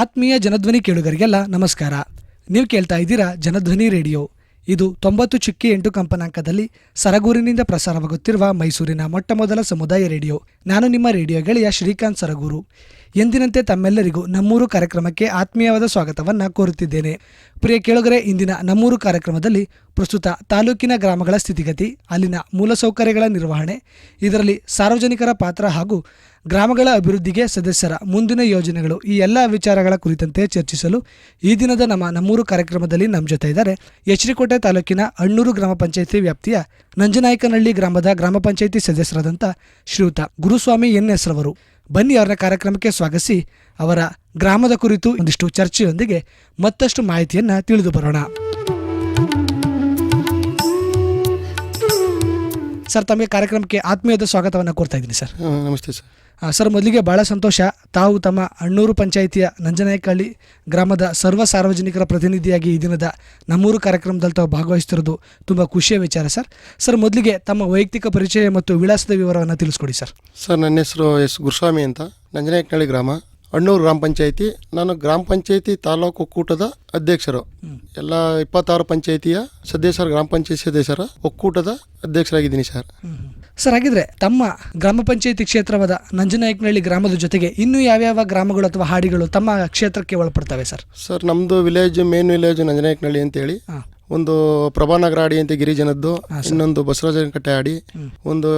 ಆತ್ಮೀಯ ಜನಧ್ವನಿ ಕೇಳುಗರಿಗೆಲ್ಲ ನಮಸ್ಕಾರ. ನೀವು ಕೇಳ್ತಾ ಇದ್ದೀರಾ ಜನಧ್ವನಿ ರೇಡಿಯೋ. ಇದು ತೊಂಬತ್ತು ಚುಕ್ಕಿ ಎಂಟು ಕಂಪನಾಂಕದಲ್ಲಿ ಸರಗೂರಿನಿಂದ ಪ್ರಸಾರವಾಗುತ್ತಿರುವ ಮೈಸೂರಿನ ಮೊಟ್ಟಮೊದಲ ಸಮುದಾಯ ರೇಡಿಯೋ. ನಾನು ನಿಮ್ಮ ರೇಡಿಯೋ ಗೆಳೆಯ ಶ್ರೀಕಾಂತ್ ಸರಗೂರು. ಎಂದಿನಂತೆ ತಮ್ಮೆಲ್ಲರಿಗೂ ನಮ್ಮೂರು ಕಾರ್ಯಕ್ರಮಕ್ಕೆ ಆತ್ಮೀಯವಾದ ಸ್ವಾಗತವನ್ನು ಕೋರುತ್ತಿದ್ದೇನೆ. ಪ್ರಿಯ ಕೇಳುಗರೆ, ಇಂದಿನ ನಮ್ಮೂರು ಕಾರ್ಯಕ್ರಮದಲ್ಲಿ ಪ್ರಸ್ತುತ ತಾಲೂಕಿನ ಗ್ರಾಮಗಳ ಸ್ಥಿತಿಗತಿ, ಅಲ್ಲಿನ ಮೂಲಸೌಕರ್ಯಗಳ ನಿರ್ವಹಣೆ, ಇದರಲ್ಲಿ ಸಾರ್ವಜನಿಕರ ಪಾತ್ರ ಹಾಗೂ ಗ್ರಾಮಗಳ ಅಭಿವೃದ್ಧಿಗೆ ಸದಸ್ಯರ ಮುಂದಿನ ಯೋಜನೆಗಳು ಈ ಎಲ್ಲ ವಿಚಾರಗಳ ಕುರಿತಂತೆ ಚರ್ಚಿಸಲು ಈ ದಿನದ ನಮ್ಮ ನಮ್ಮೂರು ಕಾರ್ಯಕ್ರಮದಲ್ಲಿ ನಮ್ಮ ಜೊತೆ ಇದ್ದಾರೆ ಎಚ್ರಿಕೋಟೆ ತಾಲೂಕಿನ ಅಣ್ಣೂರು ಗ್ರಾಮ ಪಂಚಾಯಿತಿ ವ್ಯಾಪ್ತಿಯ ನಂಜನಾಯಕನಹಳ್ಳಿ ಗ್ರಾಮದ ಗ್ರಾಮ ಪಂಚಾಯಿತಿ ಸದಸ್ಯರಾದಂಥ ಶ್ರೀಯುತ ಗುರುಸ್ವಾಮಿ ಎನ್ ಎಸ್ ರವರು ಬನ್ನಿ ಅವರ ಕಾರ್ಯಕ್ರಮಕ್ಕೆ ಸ್ವಾಗತಿಸಿ. ಅವರ ಗ್ರಾಮದ ಕುರಿತು ಒಂದಿಷ್ಟು ಚರ್ಚೆಯೊಂದಿಗೆ ಮತ್ತಷ್ಟು ಮಾಹಿತಿಯನ್ನು ತಿಳಿದು ಬರೋಣ. ಸರ್, ತಮಗೆ ಕಾರ್ಯಕ್ರಮಕ್ಕೆ ಆತ್ಮೀಯದ ಸ್ವಾಗತವನ್ನು ಕೋರ್ತಾ ಇದ್ದೀನಿ ಸರ್. ನಮಸ್ತೆ ಸರ್. ಸರ್ ಮೊದಲಿಗೆ ಭಾಳ ಸಂತೋಷ. ತಾವು ತಮ್ಮ ಅಣ್ಣೂರು ಪಂಚಾಯಿತಿಯ ನಂಜನಾಯಕಹಳ್ಳಿ ಗ್ರಾಮದ ಸರ್ವ ಸಾರ್ವಜನಿಕರ ಪ್ರತಿನಿಧಿಯಾಗಿ ಈ ದಿನದ ನಮ್ಮೂರು ಕಾರ್ಯಕ್ರಮದಲ್ಲಿ ತಾವು ಭಾಗವಹಿಸ್ತಿರೋದು ತುಂಬ ಖುಷಿಯ ವಿಚಾರ ಸರ್. ಸರ್ ಮೊದಲಿಗೆ ತಮ್ಮ ವೈಯಕ್ತಿಕ ಪರಿಚಯ ಮತ್ತು ವಿಳಾಸದ ವಿವರವನ್ನು ತಿಳಿಸ್ಕೊಡಿ ಸರ್. ಸರ್ ನನ್ನ ಹೆಸರು ಎಸ್ ಗುರುಸ್ವಾಮಿ ಅಂತ. ನಂಜನಾಯಕನಹಳ್ಳಿ ಗ್ರಾಮ. ಅಣ್ಣೂರು ಗ್ರಾಮ ಪಂಚಾಯಿತಿ. ನಾನು ಗ್ರಾಮ ಪಂಚಾಯಿತಿ ತಾಲೂಕು ಒಕ್ಕೂಟದ ಅಧ್ಯಕ್ಷರು. ಎಲ್ಲ ಇಪ್ಪತ್ತಾರು ಪಂಚಾಯಿತಿಯ ಸದಸ್ಯರ ಗ್ರಾಮ ಪಂಚಾಯತಿ ಸದಸ್ಯರ ಒಕ್ಕೂಟದ ಅಧ್ಯಕ್ಷರಾಗಿದ್ದೀನಿ ಸರ್. ಸರ್ ಹಾಗಿದ್ರೆ ತಮ್ಮ ಗ್ರಾಮ ಪಂಚಾಯಿತಿ ಕ್ಷೇತ್ರವಾದ ನಂಜನಾಯಕನಹಳ್ಳಿ ಗ್ರಾಮದ ಜೊತೆಗೆ ಇನ್ನೂ ಯಾವ್ಯಾವ ಗ್ರಾಮಗಳು ಅಥವಾ ಹಾಡಿಗಳು ತಮ್ಮ ಕ್ಷೇತ್ರಕ್ಕೆ ಒಳಪಡ್ತವೆ ಸರ್? ಸರ್ ನಮ್ಮದು ವಿಲೇಜ್ ಮೇನ್ ವಿಲೇಜ್ ನಂಜನಾಯಕನಹಳ್ಳಿ ಅಂತೇಳಿ. ಹೇಳಿ ಒಂದು ಪ್ರಭಾನಗರ ಆಡಿ ಅಂತ ಗಿರಿಜನದ್ದು ಇನ್ನೊಂದು ಬಸವರಾಜನಕಟ್ಟೆ ಹಾಡಿ. ಒಂದು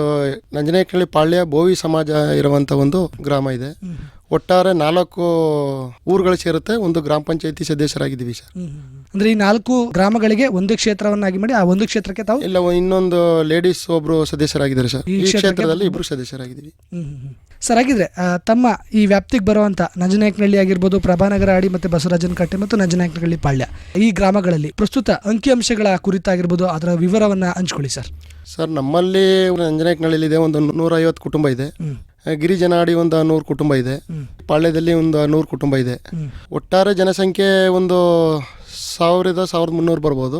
ನಂಜನಾಯಕನಹಳ್ಳಿ ಪಾಳ್ಯ ಬೋವಿ ಸಮಾಜ ಇರುವಂತ ಒಂದು ಗ್ರಾಮ ಇದೆ. ಒಟ್ಟಾರೆ ನಾಲ್ಕು ಊರುಗಳು ಸೇರುತ್ತೆ. ಒಂದು ಗ್ರಾಮ ಪಂಚಾಯತಿ ಸದಸ್ಯರಾಗಿದ್ದೀವಿ ಸರ್. ಅಂದ್ರೆ ಈ ನಾಲ್ಕು ಗ್ರಾಮಗಳಿಗೆ ಒಂದು ಕ್ಷೇತ್ರವನ್ನಾಗಿ ಮಾಡಿ ಆ ಒಂದು ಕ್ಷೇತ್ರಕ್ಕೆ ತಾವು ಇಲ್ಲ ಇನ್ನೊಂದು ಲೇಡೀಸ್ ಒಬ್ರು ಸದಸ್ಯರಾಗಿದ್ದಾರೆ ಸರ್. ಈ ಈ ಕ್ಷೇತ್ರಕ್ಕೆ ಕ್ಷೇತ್ರದಲ್ಲಿ ಇಬ್ರು ಸದಸ್ಯರಾಗಿದ್ದೀವಿ. ಹ್ಮ್ ಹ್ಮ್ ಹ್ಮ್. ಸರ್ ಹಾಗಿದ್ರೆ ಆ, ತಮ್ಮ ಈ ವ್ಯಾಪ್ತಿಗೆ ಬರುವಂತ ನಂಜನಾಯಕನಹಳ್ಳಿ ಆಗಿರ್ಬೋದು ಪ್ರಭಾನಗರ ಆಡಿ ಮತ್ತೆ ಬಸವರಾಜನ ಕಟ್ಟೆ ಮತ್ತು ನಂಜನಾಯಕನಹಳ್ಳಿ ಪಾಳ್ಯ ಈ ಗ್ರಾಮಗಳಲ್ಲಿ ಪ್ರಸ್ತುತ ಅಂಕಿಅಂಶಗಳ ಕುರಿತಾಗಿರ್ಬೋದು ಅದರ ವಿವರವನ್ನ ಹಂಚ್ಕೊಳ್ಳಿ ಸರ್. ಸರ್ ನಮ್ಮಲ್ಲಿ ನಂಜನಾಯಕನಹಳ್ಳಿ ಇದೆ ಒಂದು ನೂರ ಐವತ್ತು ಕುಟುಂಬ ಇದೆ. ಗಿರಿಜನ ಗಿರಿಜನಾಡಿ ಒಂದು ನೂರು ಕುಟುಂಬ ಇದೆ. ಪಾಳ್ಯದಲ್ಲಿ ಒಂದು ನೂರು ಕುಟುಂಬ ಇದೆ. ಒಟ್ಟಾರೆ ಜನಸಂಖ್ಯೆ ಒಂದು ಸಾವಿರದ ಸಾವಿರದ ಮುನ್ನೂರು ಬರ್ಬೋದು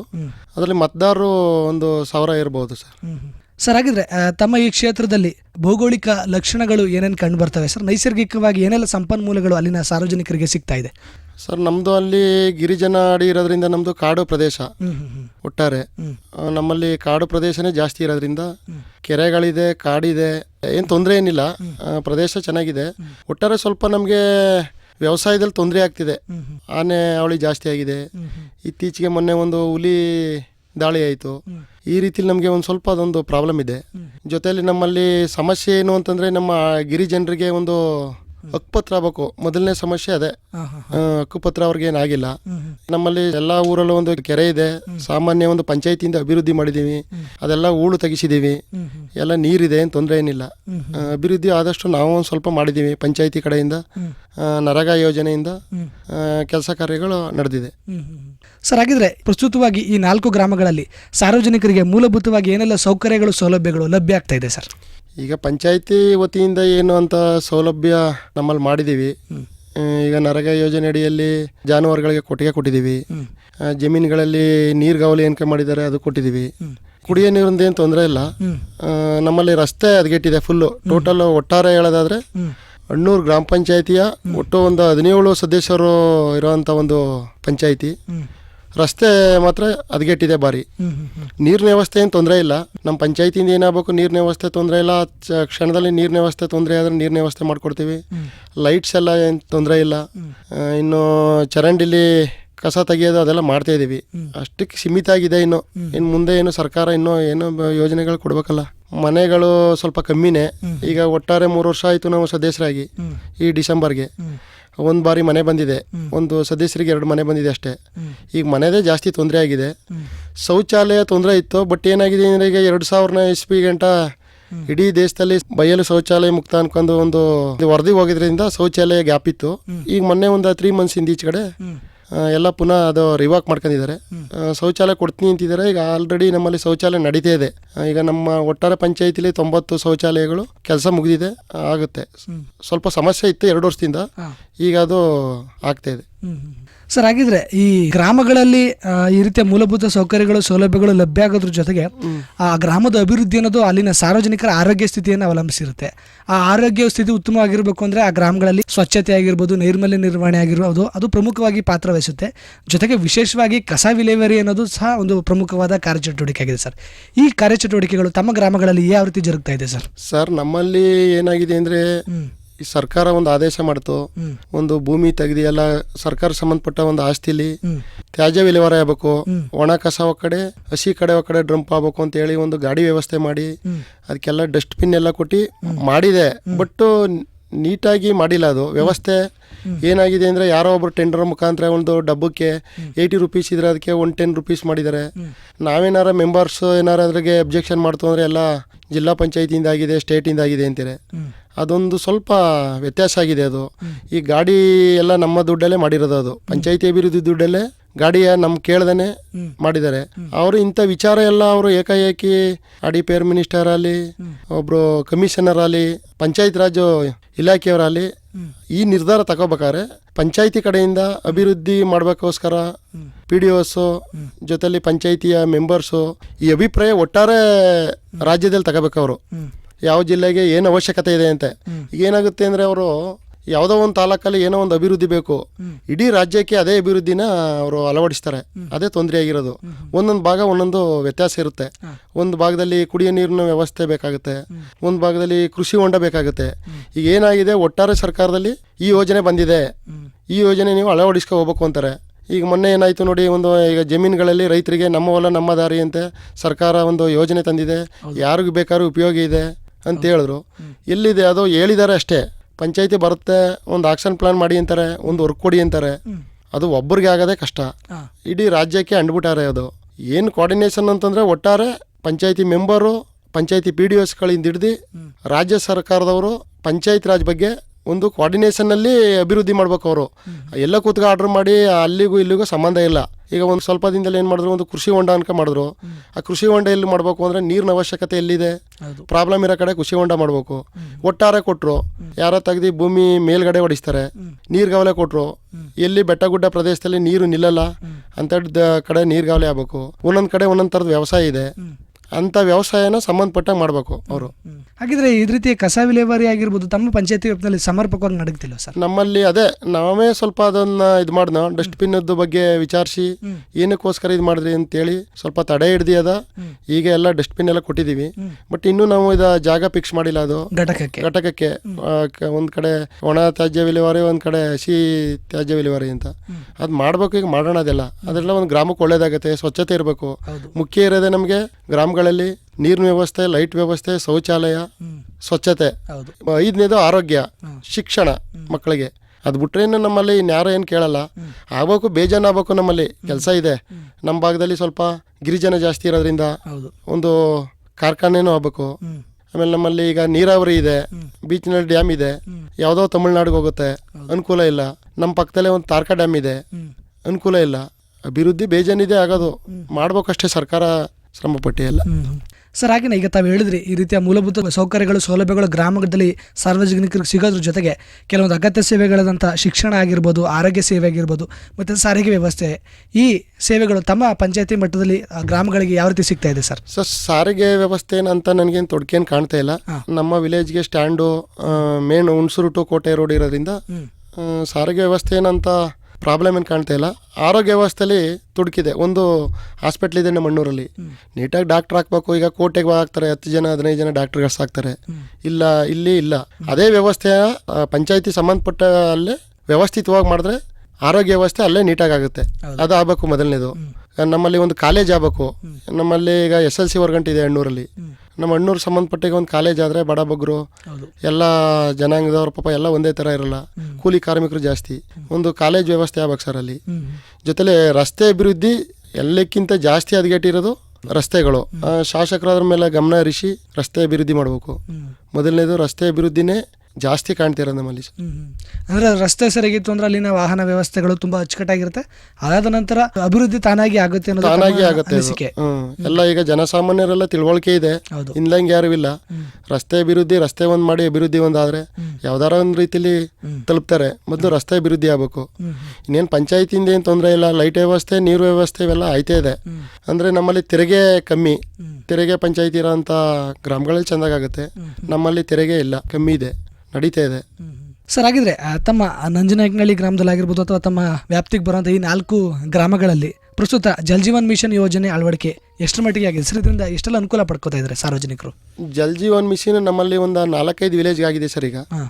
ಅದರಲ್ಲಿ ಮತದಾರರು ಒಂದು ಸಾವಿರ ಇರ್ಬೋದು ಸರ್. ಸರ್ ಹಾಗಿದ್ರೆ ಆ, ತಮ್ಮ ಈ ಕ್ಷೇತ್ರದಲ್ಲಿ ಭೌಗೋಳಿಕ ಲಕ್ಷಣಗಳು ಏನೇನು ಕಂಡು ಬರ್ತವೆ ಸರ್? ನೈಸರ್ಗಿಕವಾಗಿ ಏನೆಲ್ಲ ಸಂಪನ್ಮೂಲಗಳು ಅಲ್ಲಿನ ಸಾರ್ವಜನಿಕರಿಗೆ ಸಿಗ್ತಾ ಇದೆ? ಸರ್ ನಮ್ಮದು ಅಲ್ಲಿ ಗಿರಿಜನ ಅಡಿ ಇರೋದ್ರಿಂದ ನಮ್ಮದು ಕಾಡು ಪ್ರದೇಶ. ಒಟ್ಟಾರೆ. ಆ, ನಮ್ಮಲ್ಲಿ ಕಾಡು ಪ್ರದೇಶನೇ ಜಾಸ್ತಿ ಇರೋದ್ರಿಂದ ಕೆರೆಗಳಿದೆ ಕಾಡಿದೆ ಏನು ತೊಂದರೆ ಏನಿಲ್ಲ. ಆ, ಪ್ರದೇಶ ಚೆನ್ನಾಗಿದೆ. ಒಟ್ಟಾರೆ ಸ್ವಲ್ಪ ನಮಗೆ ವ್ಯವಸಾಯದಲ್ಲಿ ತೊಂದರೆ ಆಗ್ತಿದೆ. ಆನೆ ಅವಳಿ ಜಾಸ್ತಿ ಆಗಿದೆ. ಇತ್ತೀಚೆಗೆ ಮೊನ್ನೆ ಒಂದು ಹುಲಿ ದಾಳಿ ಆಯಿತು. ಈ ರೀತಿಲಿ ನಮಗೆ ಒಂದು ಸ್ವಲ್ಪ ಅದೊಂದು ಪ್ರಾಬ್ಲಮ್ ಇದೆ. ಜೊತೆಯಲ್ಲಿ ನಮ್ಮಲ್ಲಿ ಸಮಸ್ಯೆ ಏನು ಅಂತಂದರೆ ನಮ್ಮ ಗಿರಿಜನರಿಗೆ ಒಂದು ಹಕ್ಕುಪತ್ರ ಆಗಬೇಕು. ಮೊದಲನೇ ಸಮಸ್ಯೆ ಅದೇ. ಹಕ್ಕುಪತ್ರ ಅವ್ರಿಗೆ ಏನಾಗಿಲ್ಲ. ನಮ್ಮಲ್ಲಿ ಎಲ್ಲಾ ಊರಲ್ಲೂ ಒಂದು ಕೆರೆ ಇದೆ. ಸಾಮಾನ್ಯ ಒಂದು ಪಂಚಾಯತಿಯಿಂದ ಅಭಿವೃದ್ಧಿ ಮಾಡಿದೀವಿ. ಅದೆಲ್ಲ ಹೂಳು ಹ್ಮ್. ಎಲ್ಲ ನೀರಿದೆ ಏನು ತೊಂದರೆ ಏನಿಲ್ಲ. ಅಭಿವೃದ್ಧಿ ಆದಷ್ಟು ನಾವು ಒಂದು ಸ್ವಲ್ಪ ಮಾಡಿದೀವಿ ಪಂಚಾಯತಿ ಕಡೆಯಿಂದ. ನರಗಾ ಯೋಜನೆಯಿಂದ ಕೆಲಸ ಕಾರ್ಯಗಳು ನಡೆದಿದೆ. ಸರ್ ಹಾಗಿದ್ರೆ ಪ್ರಸ್ತುತವಾಗಿ ಈ ನಾಲ್ಕು ಗ್ರಾಮಗಳಲ್ಲಿ ಸಾರ್ವಜನಿಕರಿಗೆ ಮೂಲಭೂತವಾಗಿ ಏನೆಲ್ಲ ಸೌಕರ್ಯಗಳು ಸೌಲಭ್ಯಗಳು ಲಭ್ಯ ಆಗ್ತಾ ಇದೆ ಸರ್? ಈಗ ಪಂಚಾಯತಿ ವತಿಯಿಂದ ಏನು ಅಂತ ಸೌಲಭ್ಯ ನಮ್ಮಲ್ಲಿ ಮಾಡಿದ್ದೀವಿ. ಈಗ ನರೇಗಾ ಯೋಜನೆ ಅಡಿಯಲ್ಲಿ ಜಾನುವಾರುಗಳಿಗೆ ಕೊಟ್ಟಿಗೆ ಕೊಟ್ಟಿದ್ದೀವಿ. ಜಮೀನುಗಳಲ್ಲಿ ನೀರ್ಗಾವಲಿ ಏನ್ಕೆ ಮಾಡಿದ್ದಾರೆ ಅದು ಕೊಟ್ಟಿದ್ದೀವಿ. ಕುಡಿಯೋ ನೀರಿಂದ ಏನು ತೊಂದರೆ ಇಲ್ಲ. ನಮ್ಮಲ್ಲಿ ರಸ್ತೆ ಅದಗೆಟ್ಟಿದೆ ಫುಲ್ಲು ಟೋಟಲ್ ಒಟ್ಟಾರೆ ಹೇಳೋದಾದ್ರೆ ಅಣ್ಣೂರು ಗ್ರಾಮ ಪಂಚಾಯತಿಯ ಒಟ್ಟು ಒಂದು ಹದಿನೇಳು ಸದಸ್ಯರು ಇರುವಂಥ ಒಂದು ಪಂಚಾಯತಿ. ರಸ್ತೆ ಮಾತ್ರ ಹದಗೆಟ್ಟಿದೆ ಬಾರಿ. ನೀರಿನ ವ್ಯವಸ್ಥೆ ಏನು ತೊಂದರೆ ಇಲ್ಲ. ನಮ್ಮ ಪಂಚಾಯತಿಯಿಂದ ಏನಾಗಬೇಕು, ನೀರಿನ ವ್ಯವಸ್ಥೆ ತೊಂದರೆ ಇಲ್ಲ. ಕ್ಷಣದಲ್ಲಿ ನೀರಿನ ವ್ಯವಸ್ಥೆ ತೊಂದರೆ ಆದರೆ ನೀರಿನ ವ್ಯವಸ್ಥೆ ಮಾಡಿಕೊಡ್ತೀವಿ. ಲೈಟ್ಸ್ ಎಲ್ಲ ಏನು ತೊಂದರೆ ಇಲ್ಲ. ಇನ್ನು ಚರಂಡಿಲಿ ಕಸ ತೆಗೆಯೋದು ಅದೆಲ್ಲ ಮಾಡ್ತಾ ಇದೀವಿ. ಅಷ್ಟಕ್ಕೆ ಸೀಮಿತ ಆಗಿದೆ ಇನ್ನು. ಇನ್ನು ಮುಂದೆ ಏನು ಸರ್ಕಾರ ಇನ್ನೂ ಏನು ಯೋಜನೆಗಳು ಕೊಡ್ಬೇಕಲ್ಲ. ಮನೆಗಳು ಸ್ವಲ್ಪ ಕಮ್ಮಿನೇ. ಈಗ ಒಟ್ಟಾರೆ ಮೂರು ವರ್ಷ ಆಯಿತು ನಾವು ಸದಸ್ಯರಾಗಿ. ಈ ಡಿಸೆಂಬರ್ಗೆ. ಒಂದು ಬಾರಿ ಮನೆ ಬಂದಿದೆ. ಒಂದು ಸದಸ್ಯರಿಗೆ ಎರಡು ಮನೆ ಬಂದಿದೆ ಅಷ್ಟೇ. ಈಗ ಮನೆದೇ ಜಾಸ್ತಿ ತೊಂದರೆ ಆಗಿದೆ. ಶೌಚಾಲಯ ತೊಂದರೆ ಇತ್ತು ಬಟ್ ಏನಾಗಿದೆ ಅಂದರೆ ಈಗ ಎರಡು ಸಾವಿರನ ಇಸ್ಪಿ ಗಂಟ ಇಡೀ ದೇಶದಲ್ಲಿ ಬಯಲು ಶೌಚಾಲಯ ಮುಕ್ತ ಅನ್ಕೊಂಡು ಒಂದು ವರದಿ ಹೋಗಿದ್ರಿಂದ ಶೌಚಾಲಯ ಗ್ಯಾಪ್ ಇತ್ತು. ಈಗ ಮೊನ್ನೆ ಒಂದು ತ್ರೀ ಮಂತ್ಸ್ ಹಿಂದೆ ಈಚೆ ಕಡೆ ಎಲ್ಲ ಪುನಃ ಅದು ರಿವಾಕ್ ಮಾಡ್ಕೊಂಡಿದ್ದಾರೆ ಶೌಚಾಲಯ ಕೊಡ್ತೀನಿ ಅಂತಿದ್ದಾರೆ. ಈಗ ಆಲ್ರೆಡಿ ನಮ್ಮಲ್ಲಿ ಶೌಚಾಲಯ ನಡೀತಾ ಇದೆ. ಈಗ ನಮ್ಮ ಒಟ್ಟಾರೆ ಪಂಚಾಯತಿಲಿ ತೊಂಬತ್ತು ಶೌಚಾಲಯಗಳು ಕೆಲಸ ಮುಗಿದಿದೆ ಆಗುತ್ತೆ. ಸ್ವಲ್ಪ ಸಮಸ್ಯೆ ಇತ್ತು ಎರಡು ವರ್ಷದಿಂದ. ಈಗ ಅದು ಆಗ್ತಾ ಇದೆ. ಸರ್ ಹಾಗಿದ್ರೆ ಈ ಗ್ರಾಮಗಳಲ್ಲಿ ಈ ರೀತಿಯ ಮೂಲಭೂತ ಸೌಕರ್ಯಗಳು ಸೌಲಭ್ಯಗಳು ಲಭ್ಯ ಆಗೋದ್ರ ಜೊತೆಗೆ ಆ ಗ್ರಾಮದ ಅಭಿವೃದ್ಧಿ ಅನ್ನೋದು ಅಲ್ಲಿನ ಸಾರ್ವಜನಿಕರ ಆರೋಗ್ಯ ಸ್ಥಿತಿಯನ್ನು ಅವಲಂಬಿಸಿರುತ್ತೆ. ಆ ಆರೋಗ್ಯ ಸ್ಥಿತಿ ಉತ್ತಮವಾಗಿರಬೇಕು ಅಂದ್ರೆ ಆ ಗ್ರಾಮಗಳಲ್ಲಿ ಸ್ವಚ್ಛತೆ ಆಗಿರ್ಬೋದು ನೈರ್ಮಲ್ಯ ನಿರ್ವಹಣೆ ಆಗಿರ್ಬೋದು ಅದು ಪ್ರಮುಖವಾಗಿ ಪಾತ್ರ ವಹಿಸುತ್ತೆ. ಜೊತೆಗೆ ವಿಶೇಷವಾಗಿ ಕಸ ವಿಲೇವರಿ ಅನ್ನೋದು ಸಹ ಒಂದು ಪ್ರಮುಖವಾದ ಕಾರ್ಯಚಟುವಟಿಕೆ ಆಗಿದೆ ಸರ್. ಈ ಕಾರ್ಯಚಟುವಟಿಕೆಗಳು ತಮ್ಮ ಗ್ರಾಮಗಳಲ್ಲಿ ಯಾವ ರೀತಿ ಜರುಗ್ತಾ ಇದೆ ಸರ್? ಸರ್ ನಮ್ಮಲ್ಲಿ ಏನಾಗಿದೆ ಅಂದರೆ ಈ ಸರ್ಕಾರ ಒಂದು ಆದೇಶ ಮಾಡ್ತು. ಒಂದು ಭೂಮಿ ತೆಗೆದು ಎಲ್ಲ ಸರ್ಕಾರ ಸಂಬಂಧಪಟ್ಟ ಒಂದು ಆಸ್ತಿಲಿ ತ್ಯಾಜ್ಯ ವಿಲೇವಾರಿ ಆಗ್ಬೇಕು. ಒಣ ಕಸ ಕಡೆ ಹಸಿ ಕಡೆ ಕಡೆ ಡ್ರಂಪ್ ಆಗ್ಬೇಕು ಅಂತ ಹೇಳಿ ಒಂದು ಗಾಡಿ ವ್ಯವಸ್ಥೆ ಮಾಡಿ ಅದಕ್ಕೆಲ್ಲ ಡಸ್ಟ್ಬಿನ್ ಎಲ್ಲ ಕೊಟ್ಟು ಮಾಡಿದೆ. ಬಟ್ ನೀಟಾಗಿ ಮಾಡಿಲ್ಲ ಅದು. ವ್ಯವಸ್ಥೆ ಏನಾಗಿದೆ ಅಂದರೆ ಯಾರೋ ಒಬ್ರು ಟೆಂಡರ್ ಮುಖಾಂತರ ಒಂದು ಡಬ್ಬಕ್ಕೆ ಏಯ್ಟಿ ರುಪೀಸ್ ಇದ್ರೆ ಅದಕ್ಕೆ ಒನ್ ಟೆನ್ ರುಪೀಸ್ ಮಾಡಿದ್ದಾರೆ. ನಾವೇನಾರ ಮೆಂಬರ್ಸ್ ಏನಾರ ಅದ್ರಿಗೆ ಅಬ್ಜೆಕ್ಷನ್ ಮಾಡ್ತು ಅಂದರೆ ಎಲ್ಲ ಜಿಲ್ಲಾ ಪಂಚಾಯತಿಯಿಂದ ಆಗಿದೆ ಸ್ಟೇಟಿಂದ ಆಗಿದೆ ಅಂತಾರೆ. ಅದೊಂದು ಸ್ವಲ್ಪ ವ್ಯತ್ಯಾಸ ಆಗಿದೆ ಅದು. ಈ ಗಾಡಿ ಎಲ್ಲ ನಮ್ಮ ದುಡ್ಡಲ್ಲೇ ಮಾಡಿರೋದು ಅದು. ಪಂಚಾಯತಿ ಅಭಿವೃದ್ಧಿ ದುಡ್ಡಲ್ಲೇ ಗಾಡಿಯ ನಮ್ ಕೇಳ್ದೇನೆ ಮಾಡಿದ್ದಾರೆ. ಅವರು ಇಂಥ ವಿಚಾರ ಎಲ್ಲ ಅವರು ಏಕಾಏಕಿ ಅಡಿ ಪೇರ್ ಮಿನಿಸ್ಟರ್ ಅಲ್ಲಿ ಒಬ್ರು ಕಮಿಷನರ್ ಅಲ್ಲಿ ಪಂಚಾಯತ್ ರಾಜ್ ಇಲಾಖೆಯವರಲ್ಲಿ ಈ ನಿರ್ಧಾರ ತಗೋಬೇಕಾದ್ರೆ ಪಂಚಾಯತಿ ಕಡೆಯಿಂದ ಅಭಿವೃದ್ಧಿ ಮಾಡಬೇಕೋಸ್ಕರ ಪಿ ಡಿ ಒಸ್ ಜೊತೆಲಿ ಪಂಚಾಯತಿಯ ಮೆಂಬರ್ಸು ಈ ಅಭಿಪ್ರಾಯ ಒಟ್ಟಾರೆ ರಾಜ್ಯದಲ್ಲಿ ತಗೋಬೇಕು ಅವರು. ಯಾವ ಜಿಲ್ಲೆಗೆ ಏನು ಅವಶ್ಯಕತೆ ಇದೆ ಅಂತ. ಈಗ ಏನಾಗುತ್ತೆ ಅಂದರೆ ಅವರು ಯಾವುದೋ ಒಂದು ತಾಲೂಕಲ್ಲಿ ಏನೋ ಒಂದು ಅಭಿವೃದ್ಧಿ ಬೇಕು. ಇಡೀ ರಾಜ್ಯಕ್ಕೆ ಅದೇ ಅಭಿವೃದ್ಧಿನ ಅವರು ಅಳವಡಿಸ್ತಾರೆ. ಅದೇ ತೊಂದರೆ ಆಗಿರೋದು. ಒಂದೊಂದು ಭಾಗ ಒಂದೊಂದು ವ್ಯತ್ಯಾಸ ಇರುತ್ತೆ. ಒಂದು ಭಾಗದಲ್ಲಿ ಕುಡಿಯೋ ನೀರಿನ ವ್ಯವಸ್ಥೆ ಬೇಕಾಗುತ್ತೆ. ಒಂದು ಭಾಗದಲ್ಲಿ ಕೃಷಿ ಹೊಂಡ ಬೇಕಾಗುತ್ತೆ. ಈಗ ಏನಾಗಿದೆ, ಒಟ್ಟಾರೆ ಸರ್ಕಾರದಲ್ಲಿ ಈ ಯೋಜನೆ ಬಂದಿದೆ. ಈ ಯೋಜನೆ ನೀವು ಅಳವಡಿಸ್ಕೊ ಹೋಗ್ಬೇಕು ಅಂತಾರೆ. ಈಗ ಮೊನ್ನೆ ಏನಾಯ್ತು ನೋಡಿ, ಒಂದು ಈಗ ಜಮೀನುಗಳಲ್ಲಿ ರೈತರಿಗೆ ನಮ್ಮ ಹೊಲ, ನಮ್ಮ ದಾರಿ ಅಂತ ಸರ್ಕಾರ ಒಂದು ಯೋಜನೆ ತಂದಿದೆ. ಯಾರಿಗೂ ಬೇಕಾದ್ರೂ ಉಪಯೋಗ ಇದೆ ಅಂತ ಹೇಳಿದ್ರು. ಎಲ್ಲಿದೆ ಅದು? ಹೇಳಿದ್ದಾರೆ ಅಷ್ಟೇ. ಪಂಚಾಯತಿ ಬರುತ್ತೆ ಒಂದು ಆಕ್ಷನ್ ಪ್ಲಾನ್ ಮಾಡಿ ಅಂತಾರೆ ಒಂದು ವರ್ಕ್ ಕೊಡಿ ಅಂತಾರೆ. ಅದು ಒಬ್ಬರಿಗೆ ಆಗೋದೇ ಕಷ್ಟ. ಇಡೀ ರಾಜ್ಯಕ್ಕೆ ಅಂಡ್ಬಿಟ್ಟಾರೆ ಅದು. ಏನು ಕೋಆರ್ಡಿನೇಷನ್ ಅಂತಂದರೆ ಒಟ್ಟಾರೆ panchayat member panchayat P D ಎಸ್ಗಳಿಂದ ಹಿಡ್ದು ರಾಜ್ಯ ಸರ್ಕಾರದವರು ಪಂಚಾಯತ್ ರಾಜ್ ಬಗ್ಗೆ ಒಂದು ಕೋಆರ್ಡಿನೇಷನ್ನಲ್ಲಿ ಅಭಿವೃದ್ಧಿ ಮಾಡ್ಬೇಕು ಅವರು. ಎಲ್ಲ ಕೂತ್ಗೆ ಆರ್ಡರ್ ಮಾಡಿ ಅಲ್ಲಿಗೂ ಇಲ್ಲಿಗೂ ಸಂಬಂಧ ಇಲ್ಲ. ಈಗ ಒಂದು ಸ್ವಲ್ಪ ದಿನದಲ್ಲಿ ಏನು ಮಾಡಿದ್ರು ಒಂದು ಕೃಷಿ ಹೊಂಡ ಅನ್ಕ ಮಾಡಿದ್ರು. ಆ ಕೃಷಿ ಹೊಂಡ ಎಲ್ಲಿ ಮಾಡಬೇಕು ಅಂದರೆ ನೀರಿನ ಅವಶ್ಯಕತೆ ಎಲ್ಲಿದೆ? ಪ್ರಾಬ್ಲಮ್ ಇರೋ ಕಡೆ ಕೃಷಿ ಹೊಂಡ ಮಾಡಬೇಕು. ಒಟ್ಟಾರೆ ಕೊಟ್ಟರು ಯಾರೋ ತೆಗ್ದು ಭೂಮಿ ಮೇಲ್ಗಡೆ ಹೊಡಿಸ್ತಾರೆ. ನೀರ್ಗಾವಲೆ ಕೊಟ್ಟರು ಎಲ್ಲಿ ಬೆಟ್ಟ ಗುಡ್ಡ ಪ್ರದೇಶದಲ್ಲಿ ನೀರು ನಿಲ್ಲಲ್ಲ? ಅಂತ ಕಡೆ ನೀರ್ಗಾವಲೆ ಆಗ್ಬೇಕು. ಒಂದೊಂದು ಕಡೆ ಒಂದೊಂದು ಥರದ ವ್ಯವಸಾಯ ಇದೆ. ಅಂಥ ವ್ಯವಸಾಯನ ಸಂಬಂಧಪಟ್ಟಾಗ ಮಾಡಬೇಕು ಅವರು. ಹಾಗಿದ್ರೆ ಈ ರೀತಿ ಕಸ ವಿಲೇವಾರಿ ಆಗಿರ್ಬೋದು ತಮ್ಮ ಪಂಚಾಯತಿ ವ್ಯಾಪ್ತಿಯಲ್ಲಿ ಸಮರ್ಪಕವಾಗಿ ನಡೀತಿಲ್ಲ ಸರ್? ನಮ್ಮಲ್ಲಿ ಅದೇ ನಾವೇ ಸ್ವಲ್ಪ ಅದನ್ನ ಇದು ಮಾಡ್ದ ಡಸ್ಟ್ಬಿನ್ ಬಗ್ಗೆ ವಿಚಾರಿಸಿ ಏನಕ್ಕೋಸ್ಕರ ಇದು ಮಾಡಿದ್ರಿ ಅಂತೇಳಿ ಸ್ವಲ್ಪ ತಡೆ ಹಿಡ್ದಿ ಅದ. ಈಗ ಎಲ್ಲ ಡಸ್ಟ್ಬಿನ್ ಎಲ್ಲ ಕೊಟ್ಟಿದ್ದೀವಿ ಬಟ್ ಇನ್ನೂ ನಾವು ಇದ ಜಾಗ ಫಿಕ್ಸ್ ಮಾಡಿಲ್ಲ ಅದು. ಘಟಕಕ್ಕೆ. ಘಟಕಕ್ಕೆ. ಒಂದ್ ಕಡೆ ಒಣ ತ್ಯಾಜ್ಯ ವಿಲೇವಾರಿ ಒಂದ್ ಕಡೆ ಹಸಿ ತ್ಯಾಜ್ಯ ವಿಲೇವಾರಿ ಅಂತ. ಅದ್ ಮಾಡ್ಬೇಕು ಈಗ ಮಾಡೋಣ ಅದೆಲ್ಲ. ಅದೆಲ್ಲ ಒಂದು ಗ್ರಾಮಕ್ಕೆ ಒಳ್ಳೇದಾಗತ್ತೆ ಸ್ವಚ್ಛತೆ ಇರಬೇಕು. ಮುಖ್ಯ ಇರೋದೇ ನಮಗೆ ಗ್ರಾಮಗಳಲ್ಲಿ ನೀರಿನ ವ್ಯವಸ್ಥೆ ಲೈಟ್ ವ್ಯವಸ್ಥೆ ಶೌಚಾಲಯ ಸ್ವಚ್ಛತೆ. ಐದನೇದು ಆರೋಗ್ಯ ಶಿಕ್ಷಣ ಮಕ್ಕಳಿಗೆ. ಅದು ಬಿಟ್ರೆ ಇನ್ನು ನಮ್ಮಲ್ಲಿ ಇನ್ಯಾರೋ ಏನು ಕೇಳಲ್ಲ. ಆಗ್ಬೇಕು ಬೇಜಾನ್ ಆಗ್ಬೇಕು ನಮ್ಮಲ್ಲಿ ಕೆಲಸ ಇದೆ. ನಮ್ಮ ಭಾಗದಲ್ಲಿ ಸ್ವಲ್ಪ ಗಿರಿಜನ ಜಾಸ್ತಿ ಇರೋದ್ರಿಂದ ಒಂದು ಕಾರ್ಖಾನೆನೂ ಆಗ್ಬೇಕು. ಆಮೇಲೆ ನಮ್ಮಲ್ಲಿ ಈಗ ನೀರಾವರಿ ಇದೆ. ಬೀಚ್ನಲ್ಲಿ ಡ್ಯಾಮ್ ಇದೆ. ಯಾವುದೋ ತಮಿಳ್ನಾಡಿಗೆ ಹೋಗುತ್ತೆ. ಅನುಕೂಲ ಇಲ್ಲ. ನಮ್ಮ ಪಕ್ಕದಲ್ಲೇ ಒಂದು ತಾರ್ಕಾ ಡ್ಯಾಮ್ ಇದೆ. ಅನುಕೂಲ ಇಲ್ಲ. ಅಭಿವೃದ್ಧಿ ಬೇಜಾನಿದೆ ಆಗೋದು. ಮಾಡ್ಬೇಕಷ್ಟೇ ಸರ್ಕಾರ ಶ್ರಮ ಪಟ್ಟಿ ಎಲ್ಲ ಸರ್ ಹಾಗೆ ಈಗ ತಾವು ಹೇಳಿದ್ರಿ ಈ ರೀತಿಯ ಮೂಲಭೂತ ಸೌಕರ್ಯಗಳು ಸೌಲಭ್ಯಗಳು ಗ್ರಾಮದಲ್ಲಿ ಸಾರ್ವಜನಿಕರಿಗೆ ಸಿಗೋದ್ರ ಜೊತೆಗೆ ಕೆಲವೊಂದು ಅಗತ್ಯ ಸೇವೆಗಳಾದಂಥ ಶಿಕ್ಷಣ ಆಗಿರ್ಬೋದು ಆರೋಗ್ಯ ಸೇವೆ ಆಗಿರ್ಬೋದು ಮತ್ತು ಸಾರಿಗೆ ವ್ಯವಸ್ಥೆ. ಈ ಸೇವೆಗಳು ತಮ್ಮ ಪಂಚಾಯತಿ ಮಟ್ಟದಲ್ಲಿ ಗ್ರಾಮಗಳಿಗೆ ಯಾವ ರೀತಿ ಸಿಗ್ತಾ ಇದೆ ಸರ್? ಸರ್ ಸಾರಿಗೆ ವ್ಯವಸ್ಥೆ ಅಂತ ನನಗೇನು ತೊಡಕೇನು ಕಾಣ್ತಾ ಇಲ್ಲ. ನಮ್ಮ ವಿಲೇಜ್ಗೆ stand main Hunsur to Kote road ಇರೋದ್ರಿಂದ ಸಾರಿಗೆ ವ್ಯವಸ್ಥೆ ಏನಂತ ಪ್ರಾಬ್ಲಮ್ ಏನು ಕಾಣ್ತಾ ಇಲ್ಲ. ಆರೋಗ್ಯ ವ್ಯವಸ್ಥೆಯಲ್ಲಿ ತುಡುಕಿದೆ. ಒಂದು ಹಾಸ್ಪಿಟ್ಲ್ ಇದೆ ನಮ್ಮ ಮಣ್ಣೂರಲ್ಲಿ ನೀಟಾಗಿ ಡಾಕ್ಟರ್ ಹಾಕ್ಬೇಕು ಈಗ ಕೋಟೆಗೆ ಹಾಕ್ತಾರೆ. ಹತ್ತು ಜನ ಹದಿನೈದು ಜನ ಡಾಕ್ಟ್ರ್ಗಳು ಸಾಕ್ತಾರೆ. ಇಲ್ಲ ಇಲ್ಲಿ ಇಲ್ಲ. ಅದೇ ವ್ಯವಸ್ಥೆಯ ಪಂಚಾಯತಿ ಸಂಬಂಧಪಟ್ಟ ಅಲ್ಲೇ ವ್ಯವಸ್ಥಿತವಾಗಿ ಮಾಡಿದ್ರೆ ಆರೋಗ್ಯ ವ್ಯವಸ್ಥೆ ಅಲ್ಲೇ ನೀಟಾಗಿ ಆಗುತ್ತೆ. ಅದು ಆಗಬೇಕು ಮೊದಲನೇದು. ನಮ್ಮಲ್ಲಿ ಒಂದು ಕಾಲೇಜ್ ಆಗಬೇಕು. ನಮ್ಮಲ್ಲಿ ಈಗ ಎಸ್ ಎಲ್ ಸಿ ವರ್ಗಂಟಿದೆ ಅಣ್ಣೂರಲ್ಲಿ. ನಮ್ಮ ಅಣ್ಣೂರು ಸಂಬಂಧಪಟ್ಟಿಗೆ ಒಂದು ಕಾಲೇಜ್ ಆದರೆ ಬಡ ಬಗ್ಗರು ಎಲ್ಲ ಜನಾಂಗದವ್ರ ಪಾಪ ಎಲ್ಲ ಒಂದೇ ಥರ ಇರಲ್ಲ. ಕೂಲಿ ಕಾರ್ಮಿಕರು ಜಾಸ್ತಿ. ಒಂದು ಕಾಲೇಜ್ ವ್ಯವಸ್ಥೆ ಆಗ್ಬೇಕು ಸರ್ ಅಲ್ಲಿ. ಜೊತೆಲೆ ರಸ್ತೆ ಅಭಿವೃದ್ಧಿ ಎಲ್ಲಕ್ಕಿಂತ ಜಾಸ್ತಿ ಹದಗೆಟ್ಟಿರೋದು ರಸ್ತೆಗಳು. ಶಾಸಕರು ಅದ್ರ ಮೇಲೆ ಗಮನ ಹರಿಸಿ ರಸ್ತೆ ಅಭಿವೃದ್ಧಿ ಮಾಡಬೇಕು. ಮೊದಲನೇದು ರಸ್ತೆ ಅಭಿವೃದ್ಧಿನೇ ಜಾಸ್ತಿ ಕಾಣ್ತಿರೋದು ನಮ್ಮಲ್ಲಿ. ಸರ್. ಅಂದ್ರೆ ರಸ್ತೆ ಸರಿಗಿತ್ತು ಅಂದ್ರೆ ಅಲ್ಲಿನ ವಾಹನ ವ್ಯವಸ್ಥೆಗಳು ತುಂಬಾ ಅಚ್ಚುಕಟ್ಟಾಗಿರುತ್ತೆ. ಅದಾದ ನಂತರ ಅಭಿವೃದ್ಧಿ ತಾನಾಗಿ ಆಗುತ್ತೆ ಅನ್ನೋದು ತಾನಾಗಿ ಆಗುತ್ತೆ ಅದು. ಅನಿಸಿಕೆ. ಹ್ಮ್. ಎಲ್ಲ ಈಗ ಜನಸಾಮಾನ್ಯರೆಲ್ಲ ತಿಳುವಳಿಕೆ ಇದೆ. ಹೌದು. ಇನ್ಲಂಗೆ ಯಾರು ಇಲ್ಲ. ರಸ್ತೆ ಅಭಿವೃದ್ಧಿ ರಸ್ತೆ ಒಂದ್ ಮಾಡಿ ಅಭಿವೃದ್ಧಿ ಒಂದಾದ್ರೆ ಯಾವ್ದಾರ ಒಂದ್ ರೀತಿಲಿ ತಲುಪ್ತಾರೆ. ಮೊದಲು ರಸ್ತೆ ಅಭಿವೃದ್ಧಿ ಆಗ್ಬೇಕು. ಹ್ಮ್ ಇನ್ನೇನು ಪಂಚಾಯತಿಯಿಂದ ಏನು ತೊಂದರೆ ಇಲ್ಲ ಲೈಟ್ ವ್ಯವಸ್ಥೆ ನೀರು ವ್ಯವಸ್ಥೆ ಇವೆಲ್ಲ ಆಯ್ತೇ ಇದೆ. ಅಂದ್ರೆ ನಮ್ಮಲ್ಲಿ ತೆರಿಗೆ ಕಮ್ಮಿ. ತೆರಿಗೆ ಪಂಚಾಯತಿ ಇರೋಂಥ ಗ್ರಾಮಗಳಲ್ಲಿ ಚೆಂದಾಗುತ್ತೆ ನಮ್ಮಲ್ಲಿ ತೆರಿಗೆ ಇಲ್ಲ ಕಮ್ಮಿ ಇದೆ. ನಡೀತಾ ಇದೆ. ಸರ್ ಹಾಗಿದ್ರೆ ಆ, ತಮ್ಮ ನಂಜನಹಳ್ಳಿ ಗ್ರಾಮದಲ್ಲಿ ಆಗಿರ್ಬೋದು ಅಥವಾ ತಮ್ಮ ವ್ಯಾಪ್ತಿಗೆ ಬರುವಂಥ ಈ ನಾಲ್ಕು ಗ್ರಾಮಗಳಲ್ಲಿ ಪ್ರಸ್ತುತ ಜಲ್ ಜೀವನ್ ಮಿಷನ್ ಯೋಜನೆ ಅಳವಡಿಕೆ ಎಷ್ಟರ ಮಟ್ಟಿಗೆ ಆಗಿದೆ? ಸರ್ ಇದರಿಂದ ಎಷ್ಟೆಲ್ಲ ಅನುಕೂಲ ಪಡ್ಕೋತಾ ಇದ್ದಾರೆ ಸಾರ್ವಜನಿಕರು? ಜಲ್ ಜೀವನ್ ಮಿಷನ್ ನಮ್ಮಲ್ಲಿ ಒಂದು ನಾಲ್ಕೈದು ವಿಲೇಜ್ ಆಗಿದೆ ಸರ್ ಈಗ. ಹಾಂ.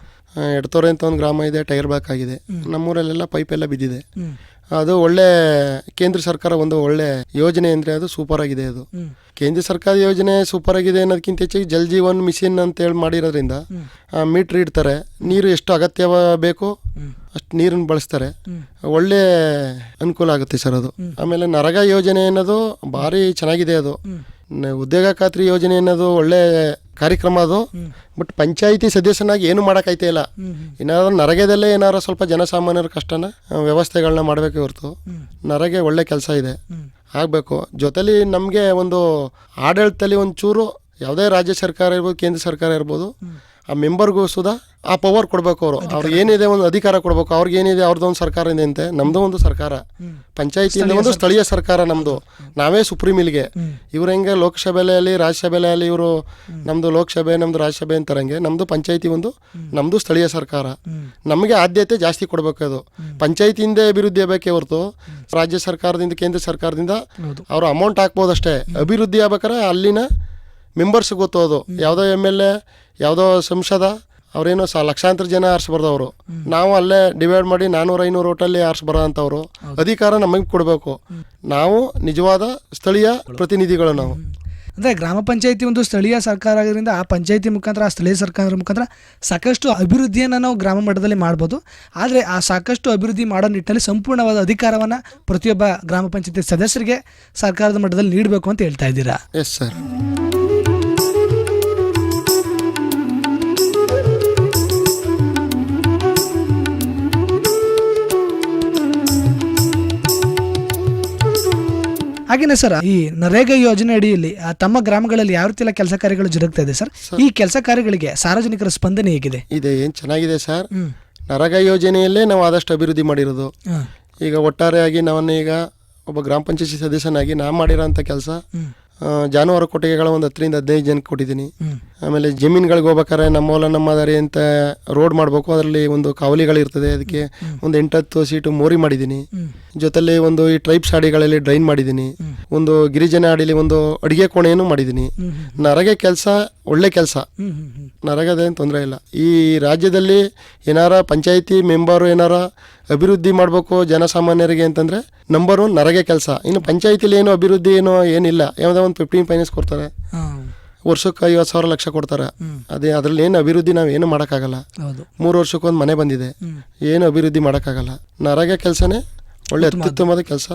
ಎಡ್ತೋರೆ ಅಂತ ಒಂದು ಗ್ರಾಮ ಇದೆ ಟೈರ್ ಬ್ಯಾಕ್ ಆಗಿದೆ ನಮ್ಮೂರಲ್ಲೆಲ್ಲ ಪೈಪ್ ಎಲ್ಲ ಬಿದ್ದಿದೆ. ಅದು ಒಳ್ಳೆ ಕೇಂದ್ರ ಸರ್ಕಾರ ಒಂದು ಒಳ್ಳೆ ಯೋಜನೆ ಅಂದ್ರೆ ಅದು ಸೂಪರ್ ಆಗಿದೆ ಅದು. ಕೇಂದ್ರ ಸರ್ಕಾರ ಯೋಜನೆ ಸೂಪರ್ ಆಗಿದೆ ಅನ್ನೋದಕ್ಕಿಂತ ಹೆಚ್ಚಾಗಿ ಜಲ್ ಜೀವನ್ ಮಿಷಿನ್ ಅಂತ ಹೇಳಿ ಮಾಡಿರೋದ್ರಿಂದ ಮೀಟ್ರ್ ಇಡ್ತಾರೆ ನೀರು ಎಷ್ಟು ಅಗತ್ಯ ಬೇಕೋ ಅಷ್ಟು ನೀರನ್ನು ಬಳಸ್ತಾರೆ. ಒಳ್ಳೆ ಅನುಕೂಲ ಆಗುತ್ತೆ ಸರ್ ಅದು. ಆಮೇಲೆ ನರಗ ಯೋಜನೆ ಅನ್ನೋದು ಭಾರಿ ಚೆನ್ನಾಗಿದೆ ಅದು. ಉದ್ಯೋಗ ಖಾತ್ರಿ ಯೋಜನೆ ಅನ್ನೋದು ಒಳ್ಳೆ ಕಾರ್ಯಕ್ರಮ ಅದು. ಬಟ್ ಪಂಚಾಯಿತಿ ಸದಸ್ಯನಾಗಿ ಏನು ಮಾಡೋಕ್ಕೈತೆ ಇಲ್ಲ. ಏನಾದ್ರು ನರಗೆದಲ್ಲೇ ಏನಾದ್ರು ಸ್ವಲ್ಪ ಜನಸಾಮಾನ್ಯರ ಕಷ್ಟನ ವ್ಯವಸ್ಥೆಗಳನ್ನ ಮಾಡಬೇಕು ಹೊರತು. ನರಗೆ ಒಳ್ಳೆ ಕೆಲಸ ಇದೆ. ಆಗಬೇಕು. ಜೊತೆಲಿ ನಮಗೆ ಒಂದು ಆಡಳಿತದಲ್ಲಿ ಒಂದು ಚೂರು ಯಾವುದೇ ರಾಜ್ಯ ಸರ್ಕಾರ ಇರ್ಬೋದು ಕೇಂದ್ರ ಸರ್ಕಾರ ಇರ್ಬೋದು ಆ ಮೆಂಬರ್ಗೂ ಸುಧಾ ಆ ಪವರ್ ಕೊಡಬೇಕು ಅವರು. ಅವ್ರಿಗೆ ಏನಿದೆ ಒಂದು ಅಧಿಕಾರ ಕೊಡಬೇಕು ಅವ್ರಿಗೆ ಏನಿದೆ ಅವ್ರದ್ದು ಒಂದು ಸರ್ಕಾರ ಇದೆ ಅಂತೆ ನಮ್ದು ಒಂದು ಸರ್ಕಾರ. ಪಂಚಾಯತಿಯಿಂದ ಒಂದು ಸ್ಥಳೀಯ ಸರ್ಕಾರ ನಮ್ದು. ನಾವೇ ಸುಪ್ರೀಂ ಇಲ್ಲಿಗೆ. ಇವ್ರು ಹೆಂಗೆ ಲೋಕಸಭೆಯಲ್ಲಿ ರಾಜ್ಯಸಭೆಯಲ್ಲಿ ಇವರು ನಮ್ದು ಲೋಕಸಭೆ ನಮ್ದು ರಾಜ್ಯಸಭೆ ಅಂತಾರಂಗೆ ನಮ್ದು ಪಂಚಾಯತಿ ಒಂದು ನಮ್ದು ಸ್ಥಳೀಯ ಸರ್ಕಾರ. ನಮಗೆ ಆದ್ಯತೆ ಜಾಸ್ತಿ ಕೊಡಬೇಕು ಅದು. ಪಂಚಾಯತಿಯಿಂದ ಅಭಿವೃದ್ಧಿ ಆಗಬೇಕೇ ಹೊರತು ರಾಜ್ಯ ಸರ್ಕಾರದಿಂದ ಕೇಂದ್ರ ಸರ್ಕಾರದಿಂದ ಅವರು ಅಮೌಂಟ್ ಹಾಕ್ಬೋದಷ್ಟೇ ಅಭಿವೃದ್ಧಿ ಆಗ್ಬೇಕಾರೆ ಅಲ್ಲಿನ ಮೆಂಬರ್ಸ್ ಗೊತ್ತು ಅದು. ಯಾವುದೋ ಎಂ ಎಲ್ ಎ ಯಾವುದೋ ಸಂಸದ ಅವ್ರೇನೋ ಸ ಲಕ್ಷಾಂತರ ಜನ ಆರಿಸ್ಬಾರ್ದವ್ರು ನಾವು ಅಲ್ಲೇ ಡಿವೈಡ್ ಮಾಡಿ ನಾನೂರು ಐನೂರು ಓಟಲ್ಲಿ ಆರಿಸ್ಬಾರ್ದಂಥವ್ರು ಅಧಿಕಾರ ನಮಗೆ ಕೊಡಬೇಕು. ನಾವು ನಿಜವಾದ ಸ್ಥಳೀಯ ಪ್ರತಿನಿಧಿಗಳು ನಾವು. ಅಂದರೆ ಗ್ರಾಮ ಪಂಚಾಯತಿ ಒಂದು ಸ್ಥಳೀಯ ಸರ್ಕಾರ ಆಗೋದ್ರಿಂದ ಆ ಪಂಚಾಯತಿ ಮುಖಾಂತರ ಆ ಸ್ಥಳೀಯ ಸರ್ಕಾರದ ಮುಖಾಂತರ ಸಾಕಷ್ಟು ಅಭಿವೃದ್ಧಿಯನ್ನು ನಾವು ಗ್ರಾಮ ಮಟ್ಟದಲ್ಲಿ ಮಾಡ್ಬೋದು. ಆದರೆ ಆ ಸಾಕಷ್ಟು ಅಭಿವೃದ್ಧಿ ಮಾಡೋ ನಿಟ್ಟಿನಲ್ಲಿ ಸಂಪೂರ್ಣವಾದ ಅಧಿಕಾರವನ್ನು ಪ್ರತಿಯೊಬ್ಬ ಗ್ರಾಮ ಪಂಚಾಯತಿ ಸದಸ್ಯರಿಗೆ ಸರ್ಕಾರದ ಮಟ್ಟದಲ್ಲಿ ನೀಡಬೇಕು ಅಂತ ಹೇಳ್ತಾ ಇದ್ದೀರಾ? ಎಸ್ ಸರ್ ಹಾಗೇನೆ ಸರ್ ಈ ನರೇಗಾ ಯೋಜನೆ ಅಡಿಯಲ್ಲಿ ತಮ್ಮ ಗ್ರಾಮಗಳಲ್ಲಿ ಯಾವ ರೀತಿಯ ಕೆಲಸ ಕಾರ್ಯಗಳು ಜರುಗ್ತಾ ಇದೆ ಸರ್? ಈ ಕೆಲಸ ಕಾರ್ಯಗಳಿಗೆ ಸಾರ್ವಜನಿಕರ ಸ್ಪಂದನೆ ಹೇಗಿದೆ? ಇದೆ ಏನು ಚೆನ್ನಾಗಿದೆ ಸರ್? ನರೇಗಾ ನರಗ ಯೋಜನೆಯಲ್ಲೇ ನಾವು ಆದಷ್ಟು ಅಭಿವೃದ್ಧಿ ಮಾಡಿರೋದು. ಈಗ ಒಟ್ಟಾರೆಯಾಗಿ ನಾವನ್ನ ಈಗ ಒಬ್ಬ ಗ್ರಾಮ ಪಂಚಾಯತಿ ಸದಸ್ಯನಾಗಿ ನಾ ಮಾಡಿರೋಂಥ ಕೆಲಸ. ಜಾನುವಾರು ಕೊಟ್ಟಿಗೆಗಳ ಒಂದು ಹತ್ತರಿಂದ ಹದಿನೈದು ಜನಕ್ಕೆ ಕೊಟ್ಟಿದ್ದೀನಿ. ಆಮೇಲೆ ಜಮೀನುಗಳಿಗೆ ಹೋಗ್ಬೇಕಾದ್ರೆ ನಮ್ಮ ಹೊಲ ನಮ್ಮ ದಾರಿ ಅಂತ ರೋಡ್ ಮಾಡಬೇಕು. ಅದರಲ್ಲಿ ಒಂದು ಕಾವಲಿಗಳಿರ್ತದೆ. ಅದಕ್ಕೆ ಒಂದು ಎಂಟತ್ತು ಸೀಟು ಮೋರಿ ಮಾಡಿದ್ದೀನಿ. ಜೊತೆಲಿ ಒಂದು ಈ ಟ್ರೈಬ್ಸ್ ಹಾಡಿಗಳಲ್ಲಿ ಡ್ರೈನ್ ಮಾಡಿದ್ದೀನಿ. ಒಂದು ಗಿರಿಜನ ಹಾಡಿಲಿ ಒಂದು ಅಡಿಗೆ ಕೋಣೆಯನ್ನು ಮಾಡಿದ್ದೀನಿ. ನರಗೆ ಕೆಲಸ ಒಳ್ಳೆ ಕೆಲಸ. ನರಗದೇನು ತೊಂದರೆ ಇಲ್ಲ. ಈ ರಾಜ್ಯದಲ್ಲಿ ಏನಾರ ಪಂಚಾಯಿತಿ ಮೆಂಬರು ಏನಾರ ಅಭಿವೃದ್ಧಿ ಮಾಡಬೇಕು ಜನಸಾಮಾನ್ಯರಿಗೆ ಅಂತಂದರೆ ನಂಬರ್ ಒನ್ ನರಗೆ ಕೆಲಸ. ಇನ್ನು ಪಂಚಾಯಿತಿಲಿ ಏನು ಅಭಿವೃದ್ಧಿ ಏನೋ ಏನಿಲ್ಲ. ಯಾವುದೋ ಒಂದು ಫಿಫ್ಟೀನ್ ಫೈನಾನ್ಸ್ ಕೊಡ್ತಾರೆ. ವರ್ಷಕ್ಕೆ ಐವತ್ತು ಸಾವಿರ ಲಕ್ಷ ಕೊಡ್ತಾರೆ. ಅದೇ ಅದರಲ್ಲಿ ಏನು ಅಭಿವೃದ್ಧಿ ನಾವು ಏನು ಮಾಡೋಕ್ಕಾಗಲ್ಲ. ಮೂರು ವರ್ಷಕ್ಕೊಂದು ಮನೆ ಬಂದಿದೆ. ಏನು ಅಭಿವೃದ್ಧಿ ಮಾಡೋಕ್ಕಾಗಲ್ಲ. ನರಗೆ ಕೆಲಸನೇ ಒಳ್ಳೆ ಅತ್ಯುತ್ತಮವಾದ ಕೆಲಸ.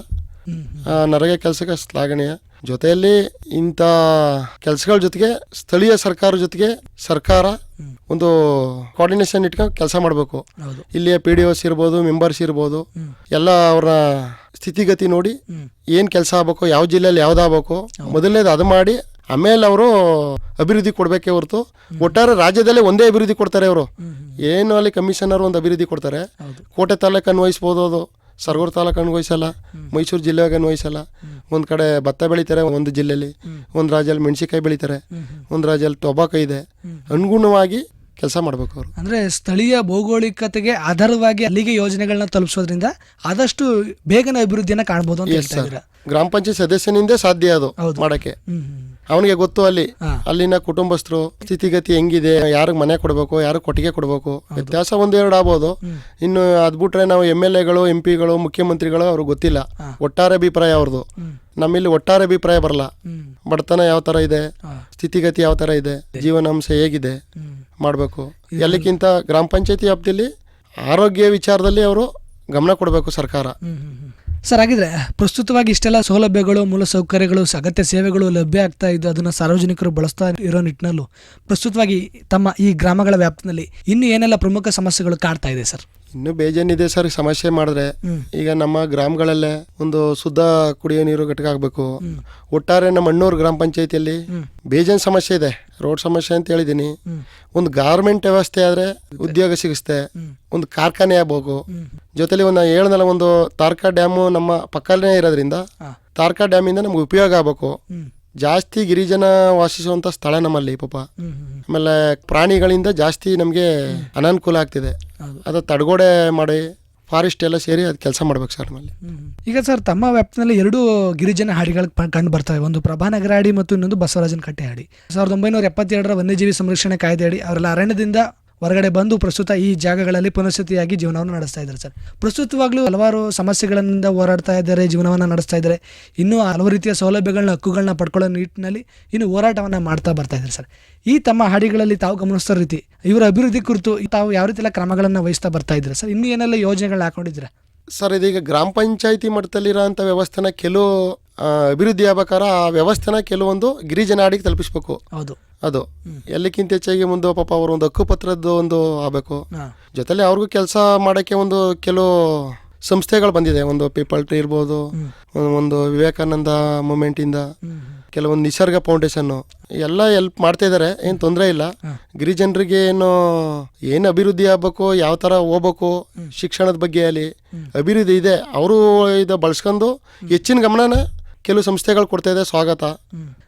ನರಗೆ ಕೆಲಸಕ್ಕೆ ಶ್ಲಾಘನೀಯ. ಜೊತೆಯಲ್ಲಿ ಇಂಥ ಕೆಲಸಗಳ ಜೊತೆಗೆ ಸ್ಥಳೀಯ ಸರ್ಕಾರ ಜೊತೆಗೆ ಸರ್ಕಾರ ಒಂದು ಕೋಆರ್ಡಿನೇಷನ್ ಇಟ್ಕೊಂಡು ಕೆಲಸ ಮಾಡಬೇಕು. ಇಲ್ಲಿಯ ಪಿ ಡಿ ಓಸ್ ಇರ್ಬೋದು ಮೆಂಬರ್ಸ್ ಇರ್ಬೋದು ಎಲ್ಲ ಅವರ ಸ್ಥಿತಿಗತಿ ನೋಡಿ ಏನು ಕೆಲಸ ಆಗ್ಬೇಕು ಯಾವ ಜಿಲ್ಲೆಯಲ್ಲಿ ಯಾವ್ದಾಗಬೇಕು ಮೊದಲನೇದು ಅದು ಮಾಡಿ ಆಮೇಲೆ ಅವರು ಅಭಿವೃದ್ಧಿ ಕೊಡಬೇಕೇ ಹೊರತು ಒಟ್ಟಾರೆ ರಾಜ್ಯದಲ್ಲೇ ಒಂದೇ ಅಭಿವೃದ್ಧಿ ಕೊಡ್ತಾರೆ ಅವರು ಏನು ಅಲ್ಲಿ ಕಮಿಷನರ್ ಒಂದು ಅಭಿವೃದ್ಧಿ ಕೊಡ್ತಾರೆ. ಕೋಟೆ ತಾಲೂಕು ಅನ್ವಯಿಸ್ಬೋದು ಅದು. ಸರಗೂರು ತಾಲೂಕು ಅನ್ವಯಿಸಲ್ಲ ಮೈಸೂರು ಜಿಲ್ಲೆಗೆ ಅನ್ವಯಿಸಲ್ಲ ಒಂದು ಕಡೆ ಭತ್ತ ಬೆಳಿತಾರೆ ಒಂದು ಜಿಲ್ಲೆಯಲ್ಲಿ. ಒಂದು ರಾಜ್ಯದಲ್ಲಿ ಮೆಣಸಿಕಾಯಿ ಬೆಳಿತಾರೆ. ಒಂದು ರಾಜ್ಯದಲ್ಲಿ ಟೊಬಾಕೋ ಇದೆ. ಅನುಗುಣವಾಗಿ ಕೆಲಸ ಮಾಡಬೇಕು ಅವರು. ಅಂದ್ರೆ ಸ್ಥಳೀಯ ಭೌಗೋಳಿಕತೆಗೆ ಆಧಾರವಾಗಿ ಅಲ್ಲಿಗೆ ಯೋಜನೆಗಳನ್ನ ತಲುಪಿಸೋದ್ರಿಂದ ಆದಷ್ಟು ಬೇಗನೆ ಅಭಿವೃದ್ಧಿಯನ್ನ ಕಾಣ್ಬೋದು ಅಂತ ಹೇಳ್ತಾ ಇದ್ದೀರಾ? ಗ್ರಾಮ ಪಂಚಾಯತ್ ಸದಸ್ಯನಿಂದ ಸಾಧ್ಯ ಅದು ಹೌದು. ಮಾಡಕ್ಕೆ. ಹ್ಮ್ ಹ್ಮ್. ಅವನಿಗೆ ಗೊತ್ತು ಅಲ್ಲಿ. ಅಲ್ಲಿನ ಕುಟುಂಬಸ್ಥರು ಸ್ಥಿತಿಗತಿ ಹೆಂಗಿದೆ ಯಾರಿಗೆ ಮನೆ ಕೊಡಬೇಕು ಯಾರಿಗೆ ಕೊಟ್ಟಿಗೆ ಕೊಡಬೇಕು ವ್ಯತ್ಯಾಸ ಒಂದೆರಡು ಆಗ್ಬೋದು. ಇನ್ನು ಅದ್ಬಿಟ್ರೆ ನಾವು ಎಂ ಎಲ್ ಎಗಳು ಎಂ ಪಿಗಳು ಮುಖ್ಯಮಂತ್ರಿಗಳು ಅವ್ರಿಗೆ ಗೊತ್ತಿಲ್ಲ. ಒಟ್ಟಾರೆ ಅಭಿಪ್ರಾಯ ಅವ್ರದ್ದು. ನಮ್ಮಲ್ಲಿ ಒಟ್ಟಾರೆ ಅಭಿಪ್ರಾಯ ಬರಲ್ಲ. ಬಡತನ ಯಾವ ತರ ಇದೆ. ಸ್ಥಿತಿಗತಿ ಯಾವ ತರ ಇದೆ ಜೀವನಾಂಶ ಹೇಗಿದೆ ಮಾಡಬೇಕು. ಎಲ್ಲಕ್ಕಿಂತ ಗ್ರಾಮ ಪಂಚಾಯತಿ ವ್ಯಾಪ್ತಿಯಲ್ಲಿ ಆರೋಗ್ಯ ವಿಚಾರದಲ್ಲಿ ಅವರು ಗಮನ ಕೊಡಬೇಕು ಸರ್ಕಾರ. ಸರ್ ಹಾಗಿದ್ರೆ ಪ್ರಸ್ತುತವಾಗಿ ಇಷ್ಟೆಲ್ಲ ಸೌಲಭ್ಯಗಳು ಮೂಲ ಸೌಕರ್ಯಗಳು ಅಗತ್ಯ ಸೇವೆಗಳು ಲಭ್ಯ ಆಗ್ತಾ ಇದ್ದು ಅದನ್ನ ಸಾರ್ವಜನಿಕರು ಬಳಸ್ತಾ ಇರೋ ನಿಟ್ಟಿನಲ್ಲೂ ಪ್ರಸ್ತುತವಾಗಿ ತಮ್ಮ ಈ ಗ್ರಾಮಗಳ ವ್ಯಾಪ್ತಿನಲ್ಲಿ ಇನ್ನು ಏನೆಲ್ಲ ಪ್ರಮುಖ ಸಮಸ್ಯೆಗಳು ಕಾಡ್ತಾ ಇದೆ ಸರ್? ಇನ್ನು ಬೇಜಾನಿದೆ ಸರ್ ಸಮಸ್ಯೆ ಮಾಡಿದ್ರೆ ಈಗ ನಮ್ಮ ಗ್ರಾಮಗಳಲ್ಲೇ ಒಂದು ಶುದ್ಧ ಕುಡಿಯೋ ನೀರು ಘಟಕ ಆಗಬೇಕು. ಒಟ್ಟಾರೆ ನಮ್ಮ ಅಣ್ಣೂರು ಗ್ರಾಮ ಪಂಚಾಯತಿಯಲ್ಲಿ ಬೇಜಾನ್ ಸಮಸ್ಯೆ ಇದೆ ರೋಡ್ ಸಮಸ್ಯೆ ಅಂತ ಹೇಳಿದ್ದೀನಿ. ಒಂದು ಗಾರ್ಮೆಂಟ್ ವ್ಯವಸ್ಥೆ ಆದರೆ ಉದ್ಯೋಗ ಸಿಗಿಸ್ತೆ ಒಂದು ಕಾರ್ಖಾನೆ ಆಗ್ಬೇಕು ಜೊತೆಲಿ ಒಂದು ಹೇಳ್ದಲ್ಲ ಒಂದು ತಾರ್ಕಾ ಡ್ಯಾಮು ನಮ್ಮ ಪಕ್ಕಲ್ಲೇ ಇರೋದ್ರಿಂದ ತಾರ್ಕಾ ಡ್ಯಾಮಿಂದ ನಮ್ಗೆ ಉಪಯೋಗ ಆಗ್ಬೇಕು. ಜಾಸ್ತಿ ಗಿರಿಜನ ವಾಸಿಸುವಂತ ಸ್ಥಳ ನಮ್ಮಲ್ಲಿ ಪಾಪ. ಆಮೇಲೆ ಪ್ರಾಣಿಗಳಿಂದ ಜಾಸ್ತಿ ನಮಗೆ ಅನಾನುಕೂಲ ಆಗ್ತಿದೆ. ಅದು ತಡೆಗೋಡೆ ಮಾಡಿ ಫಾರೆಸ್ಟ್ ಎಲ್ಲ ಸೇರಿ ಅದು ಕೆಲಸ ಮಾಡ್ಬೇಕು ಸರ್ ನಮ್ಮಲ್ಲಿ. ಈಗ ಸರ್ ತಮ್ಮ ವ್ಯಾಪ್ತಿನಲ್ಲಿ ಎರಡು ಗಿರಿಜನ ಹಾಡಿಗಳು ಕಂಡು ಬರ್ತವೆ. ಒಂದು ಪ್ರಭಾನಗರ ಹಾಡಿ ಮತ್ತು ಇನ್ನೊಂದು ಬಸವರಾಜನ ಕಟ್ಟೆ ಹಾಡಿ. ಸಾವಿರದ ಒಂಬೈನೂರ ಎಪ್ಪತ್ತೆರಡರ ವನ್ಯಜೀವಿ ಸಂರಕ್ಷಣೆ ಕಾಯ್ದೆ ಅಡಿ ಅವರೆಲ್ಲ ಅರಣ್ಯದಿಂದ ಹೊರಗಡೆ ಬಂದು ಪ್ರಸ್ತುತ ಈ ಜಾಗಗಳಲ್ಲಿ ಪುನಃಸ್ಥಿತಿಯಾಗಿ ಜೀವನವನ್ನು ನಡೆಸ್ತಾ ಇದ್ದಾರೆ ಸರ್. ಪ್ರಸ್ತುತವಾಗಲೂ ಹಲವಾರು ಸಮಸ್ಯೆಗಳಿಂದ ಹೋರಾಡ್ತಾ ಇದ್ದಾರೆ, ಜೀವನವನ್ನು ನಡೆಸ್ತಾ ಇದ್ದಾರೆ. ಇನ್ನೂ ಹಲವು ರೀತಿಯ ಸೌಲಭ್ಯಗಳನ್ನ, ಹಕ್ಕುಗಳನ್ನ ಪಡ್ಕೊಳ್ಳೋ ನಿಟ್ಟಿನಲ್ಲಿ ಇನ್ನು ಹೋರಾಟವನ್ನು ಮಾಡ್ತಾ ಬರ್ತಾ ಇದ್ದಾರೆ ಸರ್. ಈ ತಮ್ಮ ಹಾಡಿಗಳಲ್ಲಿ ತಾವು ಗಮನಿಸ್ತಾ ರೀತಿ, ಇವರ ಅಭಿವೃದ್ಧಿ ಕುರಿತು ತಾವು ಯಾವ ರೀತಿಯ ಕ್ರಮಗಳನ್ನು ವಹಿಸ್ತಾ ಬರ್ತಾ ಇದ್ದಾರೆ ಸರ್? ಇನ್ನೂ ಏನೆಲ್ಲ ಯೋಜನೆಗಳನ್ನ ಹಾಕೊಂಡಿದ್ದೀರಾ? ಸರ್, ಇದೀಗ ಗ್ರಾಮ ಪಂಚಾಯತಿ ಮಟ್ಟದಲ್ಲಿರೋಂಥ ವ್ಯವಸ್ಥೆನ ಕೆಲವು ಆ, ಅಭಿವೃದ್ಧಿ ಆಗ್ಬೇಕಾರ ಆ ವ್ಯವಸ್ಥೆನ ಕೆಲವೊಂದು ಗಿರಿಜನ ಹಾಡಿಗೆ ತಲುಪಿಸ್ಬೇಕು. ಹೌದು. ಅದು. ಎಲ್ಲಕ್ಕಿಂತ ಹೆಚ್ಚಾಗಿ ಮುಂದೆ ಪಾಪ ಅವರು ಒಂದು ಹಕ್ಕುಪತ್ರದ್ದು ಒಂದು ಆಗಬೇಕು. ಹಾಂ. ಜೊತೆಲಿ ಅವ್ರಿಗೂ ಕೆಲಸ ಮಾಡೋಕ್ಕೆ ಒಂದು ಕೆಲವು ಸಂಸ್ಥೆಗಳು ಬಂದಿದೆ. ಒಂದು ಪೀಪಲ್ ಟ್ರೀ ಇರ್ಬೋದು ಒಂದು- ಒಂದು ವಿವೇಕಾನಂದ ಮೂಮೆಂಟಿಂದ ಕೆಲವೊಂದು ನಿಸರ್ಗ ಫೌಂಡೇಶನ್ ಎಲ್ಲ ಹೆಲ್ಪ್ ಮಾಡ್ತಾ ಇದ್ದಾರೆ. ಏನು ತೊಂದರೆ ಇಲ್ಲ. ಗಿರಿಜನರಿಗೆ ಏನು ಏನು ಅಭಿವೃದ್ಧಿ ಆಗ್ಬೇಕು ಯಾವ ಥರ ಹೋಗ್ಬೇಕು ಶಿಕ್ಷಣದ ಬಗ್ಗೆ ಅಲ್ಲಿ ಅಭಿವೃದ್ಧಿ ಇದೆ. ಅವರು ಇದು ಬಳಸ್ಕೊಂಡು ಹೆಚ್ಚಿನ ಗಮನನ ಕೆಲವು ಸಂಸ್ಥೆಗಳು ಕೊಡ್ತಾ ಇದೆ ಸ್ವಾಗತ.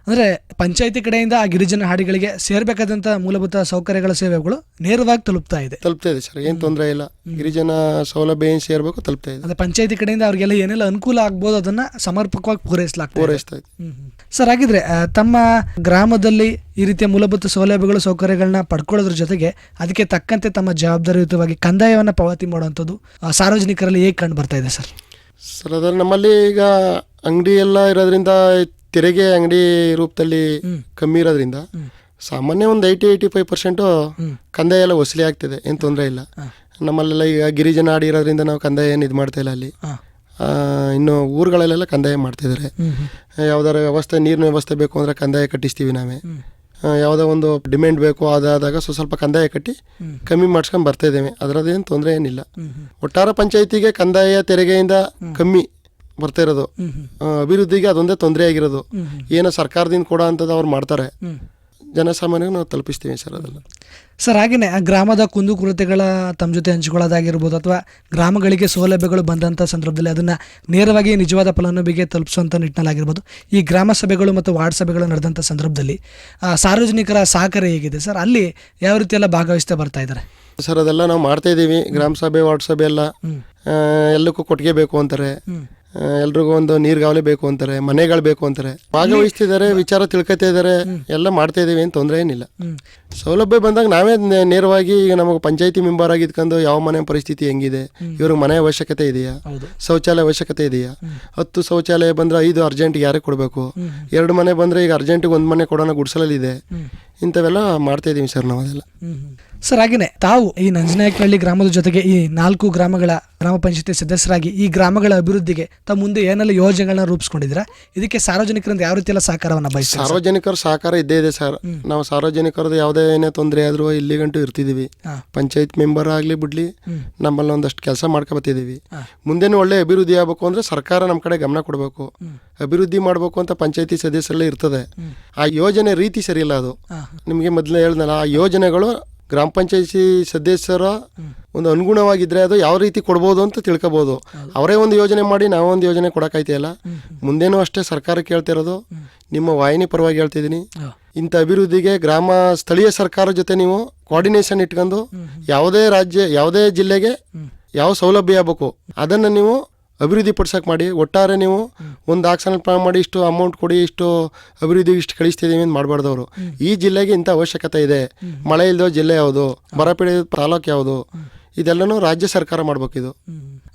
ಅಂದ್ರೆ ಪಂಚಾಯತಿ ಕಡೆಯಿಂದ ಆ ಗಿರಿಜನ ಹಾಡಿಗಳಿಗೆ ಸೇರ್ಬೇಕಾದಂತ ಮೂಲಭೂತ ಸೌಕರ್ಯಗಳ ಸೇವೆಗಳು ನೇರವಾಗಿ ತಲುಪ್ತಾ ಇದೆ. ತಲುಪ್ತಾ ಇದೆ ಸರ್ ಏನು ತೊಂದರೆ ಇಲ್ಲ. ಗಿರಿಜನ ಸೌಲಭ್ಯ ಏನು ಸೇರ್ಬೇಕು ತಲುಪ್ತಾ ಇದೆ. ಅಂದ್ರೆ ಪಂಚಾಯತಿ ಕಡೆಯಿಂದ ಅವ್ರಿಗೆಲ್ಲ ಏನೆಲ್ಲ ಅನುಕೂಲ ಆಗ್ಬೋದು ಅದನ್ನ ಸಮರ್ಪಕವಾಗಿ ಪೂರೈಸಲಾಗ್ತದೆ ಪೂರೈಸ್ತಾ ಇದೆ. ಸರ್ ಹಾಗಿದ್ರೆ ಆ, ತಮ್ಮ ಗ್ರಾಮದಲ್ಲಿ ಈ ರೀತಿಯ ಮೂಲಭೂತ ಸೌಲಭ್ಯಗಳು ಸೌಕರ್ಯಗಳನ್ನ ಪಡ್ಕೊಳ್ಳೋದ್ರ ಜೊತೆಗೆ ಅದಕ್ಕೆ ತಕ್ಕಂತೆ ತಮ್ಮ ಜವಾಬ್ದಾರಿಯುತವಾಗಿ ಕಂದಾಯವನ್ನ ಪಾವತಿ ಮಾಡುವಂಥದ್ದು ಆ, ಸಾರ್ವಜನಿಕರಲ್ಲಿ ಹೇಗೆ ಕಂಡು ಬರ್ತಾ ಇದೆ ಸರ್? ಸರ್ ಅದ್ರ ನಮ್ಮಲ್ಲಿ ಈಗ ಅಂಗಡಿ ಎಲ್ಲ ಇರೋದ್ರಿಂದ ತೆರಿಗೆ ಅಂಗಡಿ ರೂಪದಲ್ಲಿ ಕಮ್ಮಿ ಇರೋದ್ರಿಂದ ಸಾಮಾನ್ಯ ಒಂದು ಏಯ್ಟಿ ಏಯ್ಟಿ ಫೈವ್ ಪರ್ಸೆಂಟು ಕಂದಾಯ ಎಲ್ಲ ವಸೂಲಿ ಆಗ್ತಿದೆ ಏನು ತೊಂದರೆ ಇಲ್ಲ. ನಮ್ಮಲ್ಲೆಲ್ಲ ಈಗ ಗಿರಿಜನ ಆಡಿ ಇರೋದ್ರಿಂದ ನಾವು ಕಂದಾಯ ಏನು ಇದು ಮಾಡ್ತಾ ಇಲ್ಲ ಅಲ್ಲಿ. ಇನ್ನು ಊರುಗಳಲ್ಲೆಲ್ಲ ಕಂದಾಯ ಮಾಡ್ತಿದ್ದಾರೆ ಯಾವ್ದಾರ ವ್ಯವಸ್ಥೆ ನೀರಿನ ವ್ಯವಸ್ಥೆ ಬೇಕು ಅಂದರೆ ಕಂದಾಯ ಕಟ್ಟಿಸ್ತೀವಿ ನಾವೇ. ಯಾವುದೋ ಒಂದು ಡಿಮ್ಯಾಂಡ್ ಬೇಕು ಅದಾದಾಗ ಸ್ವಲ್ಪ ಸ್ವಲ್ಪ ಕಂದಾಯ ಕಟ್ಟಿ ಕಮ್ಮಿ ಮಾಡಿಸ್ಕೊಂಡು ಬರ್ತಾ ಇದ್ದೇವೆ. ಅದರದ್ದೇನು ತೊಂದರೆ ಏನಿಲ್ಲ. ಒಟ್ಟಾರೆ ಪಂಚಾಯತಿಗೆ ಕಂದಾಯ ತೆರಿಗೆಯಿಂದ ಕಮ್ಮಿ ಬರ್ತಾ ಇರೋದು. ಅಭಿವೃದ್ಧಿಗೆ ಅದೊಂದೇ ತೊಂದರೆ ಆಗಿರೋದು. ಏನೋ ಸರ್ಕಾರದಿಂದ ಕೊಡೋ ಅಂಥದ್ದು ಅವ್ರು ಮಾಡ್ತಾರೆ. ಜನಸಾಮಾನ್ಯರಿಗೆ ನಾವು ತಲುಪಿಸ್ತೀವಿ ಸರ್ ಅದೆಲ್ಲ. ಸರ್ ಹಾಗೆಯೇ ಆ ಗ್ರಾಮದ ಕುಂದುಕೊರತೆಗಳ ತಮ್ಮ ಜೊತೆ ಹಂಚಿಕೊಳ್ಳೋದಾಗಿರ್ಬೋದು ಅಥವಾ ಗ್ರಾಮಗಳಿಗೆ ಸೌಲಭ್ಯಗಳು ಬಂದಂಥ ಸಂದರ್ಭದಲ್ಲಿ ಅದನ್ನು ನೇರವಾಗಿ ನಿಜವಾದ ಫಲಾನುಭವಿಗೆ ತಲುಪಿಸುವಂಥ ನಿಟ್ಟಿನಲ್ಲಾಗಿರ್ಬೋದು. ಈ ಗ್ರಾಮ ಸಭೆಗಳು ಮತ್ತು ವಾರ್ಡ್ ಸಭೆಗಳು ನಡೆದಂಥ ಸಂದರ್ಭದಲ್ಲಿ ಸಾರ್ವಜನಿಕರ ಸಹಕಾರ ಹೇಗಿದೆ ಸರ್? ಅಲ್ಲಿ ಯಾವ ರೀತಿಯೆಲ್ಲ ಎಲ್ಲ ಭಾಗವಹಿಸ್ತಾ ಬರ್ತಾ ಇದ್ದಾರೆ? ಸರ್ ಅದೆಲ್ಲ ನಾವು ಮಾಡ್ತಾ ಇದ್ದೀವಿ. ಗ್ರಾಮ ಸಭೆ ವಾರ್ಡ್ ಸಭೆ ಎಲ್ಲ ಎಲ್ಲಕ್ಕೂ ಕೊಟ್ಟಿಗೆ ಬೇಕು ಅಂತಾರೆ. ಎಲ್ರಿಗೂ ಒಂದು ನೀರ್ಗಾವಲೆ ಬೇಕು ಅಂತಾರೆ ಮನೆಗಳು ಬೇಕು ಅಂತಾರೆ. ಭಾಗವಹಿಸ್ತಿದ್ದಾರೆ ವಿಚಾರ ತಿಳ್ಕೊತಾ ಇದ್ದಾರೆ ಎಲ್ಲ ಮಾಡ್ತಾ ಇದೀವಿ ಏನು ತೊಂದರೆ ಏನಿಲ್ಲ. ಸೌಲಭ್ಯ ಬಂದಾಗ ನಾವೇ ನೇರವಾಗಿ ಈಗ ನಮಗೆ ಪಂಚಾಯತಿ ಮೆಂಬರ್ ಆಗಿದ್ಕೊಂಡು ಯಾವ ಮನೆ ಪರಿಸ್ಥಿತಿ ಹೆಂಗಿದೆ ಇವ್ರಿಗೆ ಮನೆ ಅವಶ್ಯಕತೆ ಇದೆಯಾ ಶೌಚಾಲಯ ಅವಶ್ಯಕತೆ ಇದೆಯಾ ಹತ್ತು ಶೌಚಾಲಯ ಬಂದ್ರೆ ಐದು ಅರ್ಜೆಂಟ್ ಯಾರಿಗೆ ಕೊಡಬೇಕು ಎರಡು ಮನೆ ಬಂದ್ರೆ ಈಗ ಅರ್ಜೆಂಟಿಗೆ ಒಂದು ಮನೆ ಕೊಡೋಣ ಗುಡ್ಸಲಲ್ಲಿ ಇದೆ ಇಂಥವೆಲ್ಲ ಮಾಡ್ತಾ ಇದೀವಿ ಸರ್ ನಾವು ಅದೆಲ್ಲ. ಸರ್ ಹಾಗೆಯೇ ತಾವು ಈ ನಂಜನಾಯಕನಹಳ್ಳಿ ಗ್ರಾಮದ ಜೊತೆಗೆ ಈ ನಾಲ್ಕು ಗ್ರಾಮಗಳ ಗ್ರಾಮ ಪಂಚಾಯತಿ ಸದಸ್ಯರಾಗಿ ಈ ಗ್ರಾಮಗಳ ಅಭಿವೃದ್ಧಿಗೆ ತಮ್ಮ ಮುಂದೆ ಏನೆಲ್ಲ ಯೋಜನೆಗಳನ್ನ ರೂಪಿಸ್ಕೊಂಡಿದ್ದೀರಾ? ಇದಕ್ಕೆ ಸಾರ್ವಜನಿಕರಿಂದ ಯಾವ ರೀತಿಯೆಲ್ಲ ಸಹಕಾರವನ್ನು ಬಯಸ್ತಾರೆ ಸಾರ್ವಜನಿಕರ ಸಹಕಾರ ಇದ್ದೇ ಇದೆ ಸರ್. ನಾವು ಸಾರ್ವಜನಿಕರದ್ದು ಯಾವುದೇ ಏನೇ ತೊಂದರೆ ಆದರೂ ಇಲ್ಲಿಗಂಟು ಇರ್ತಿದೀವಿ. ಇರ್ತಿದ್ದೀವಿ ಪಂಚಾಯತ್ ಮೆಂಬರ್ ಆಗಲಿ ಬಿಡ್ಲಿ ನಮ್ಮಲ್ಲಿ ಒಂದಷ್ಟು ಕೆಲಸ ಮಾಡ್ಕೊಬತ್ತಿದ್ದೀವಿ ಮುಂದೇನು ಒಳ್ಳೆ ಅಭಿವೃದ್ಧಿ ಆಗಬೇಕು ಅಂದ್ರೆ ಸರ್ಕಾರ ನಮ್ಮ ಕಡೆ ಗಮನ ಕೊಡಬೇಕು. ಅಭಿವೃದ್ಧಿ ಮಾಡಬೇಕು ಅಂತ ಪಂಚಾಯತಿ ಸದಸ್ಯರಲ್ಲೇ ಇರ್ತದೆ. ಆ ಯೋಜನೆ ರೀತಿ ಸರಿಯಿಲ್ಲ ಅದು. ನಿಮಗೆ ಮೊದಲೇ ಹೇಳ್ದಲ್ಲ ಆ ಯೋಜನೆಗಳು ಗ್ರಾಮ ಪಂಚಾಯತಿ ಸದಸ್ಯರ ಒಂದು ಅನುಗುಣವಾಗಿದ್ರೆ ಅದು ಯಾವ ರೀತಿ ಕೊಡ್ಬೋದು ಅಂತ ತಿಳ್ಕೊಬೋದು. ಅವರೇ ಒಂದು ಯೋಜನೆ ಮಾಡಿ ನಾವೊಂದು ಯೋಜನೆ ಕೊಡೋಕ್ಕಾಯ್ತಿಲ್ಲ ಮುಂದೇನೂ ಅಷ್ಟೇ ಸರ್ಕಾರ ಹೇಳ್ತಿರೋದು ನಿಮ್ಮ ವಾಹಿನಿ ಪರವಾಗಿ ಹೇಳ್ತಿದ್ದೀನಿ ಇಂಥ ಅಭಿವೃದ್ಧಿಗೆ ಗ್ರಾಮ ಸ್ಥಳೀಯ ಸರ್ಕಾರ ಜೊತೆ ನೀವು ಕೋಆರ್ಡಿನೇಷನ್ ಇಟ್ಕೊಂಡು ಯಾವುದೇ ರಾಜ್ಯ ಯಾವುದೇ ಜಿಲ್ಲೆಗೆ ಯಾವ ಸೌಲಭ್ಯ ಆಗ್ಬೇಕು ಅದನ್ನು ನೀವು ಅಭಿವೃದ್ಧಿ ಪಡಿಸಕ್ಕೆ ಮಾಡಿ ಒಟ್ಟಾರೆ ನೀವು ಒಂದು ಆಕ್ಷನ್ ಪ್ಲಾನ್ ಮಾಡಿ ಇಷ್ಟು ಅಮೌಂಟ್ ಕೊಡಿ ಇಷ್ಟು ಅಭಿವೃದ್ಧಿ ಇಷ್ಟು ಕಳಿಸ್ತಿದ್ದೀವಿ ಅಂತ ಅವರು ಈ ಜಿಲ್ಲೆಗೆ ಇಂಥ ಅವಶ್ಯಕತೆ ಇದೆ. ಮಳೆ ಇಲ್ಲದೋ ಜಿಲ್ಲೆ ಯಾವುದು ಬರಪೀಡಿತ ತಾಲೂಕು ಯಾವುದು ಇದೆಲ್ಲನೂ ರಾಜ್ಯ ಸರ್ಕಾರ ಮಾಡ್ಬೇಕಿದು.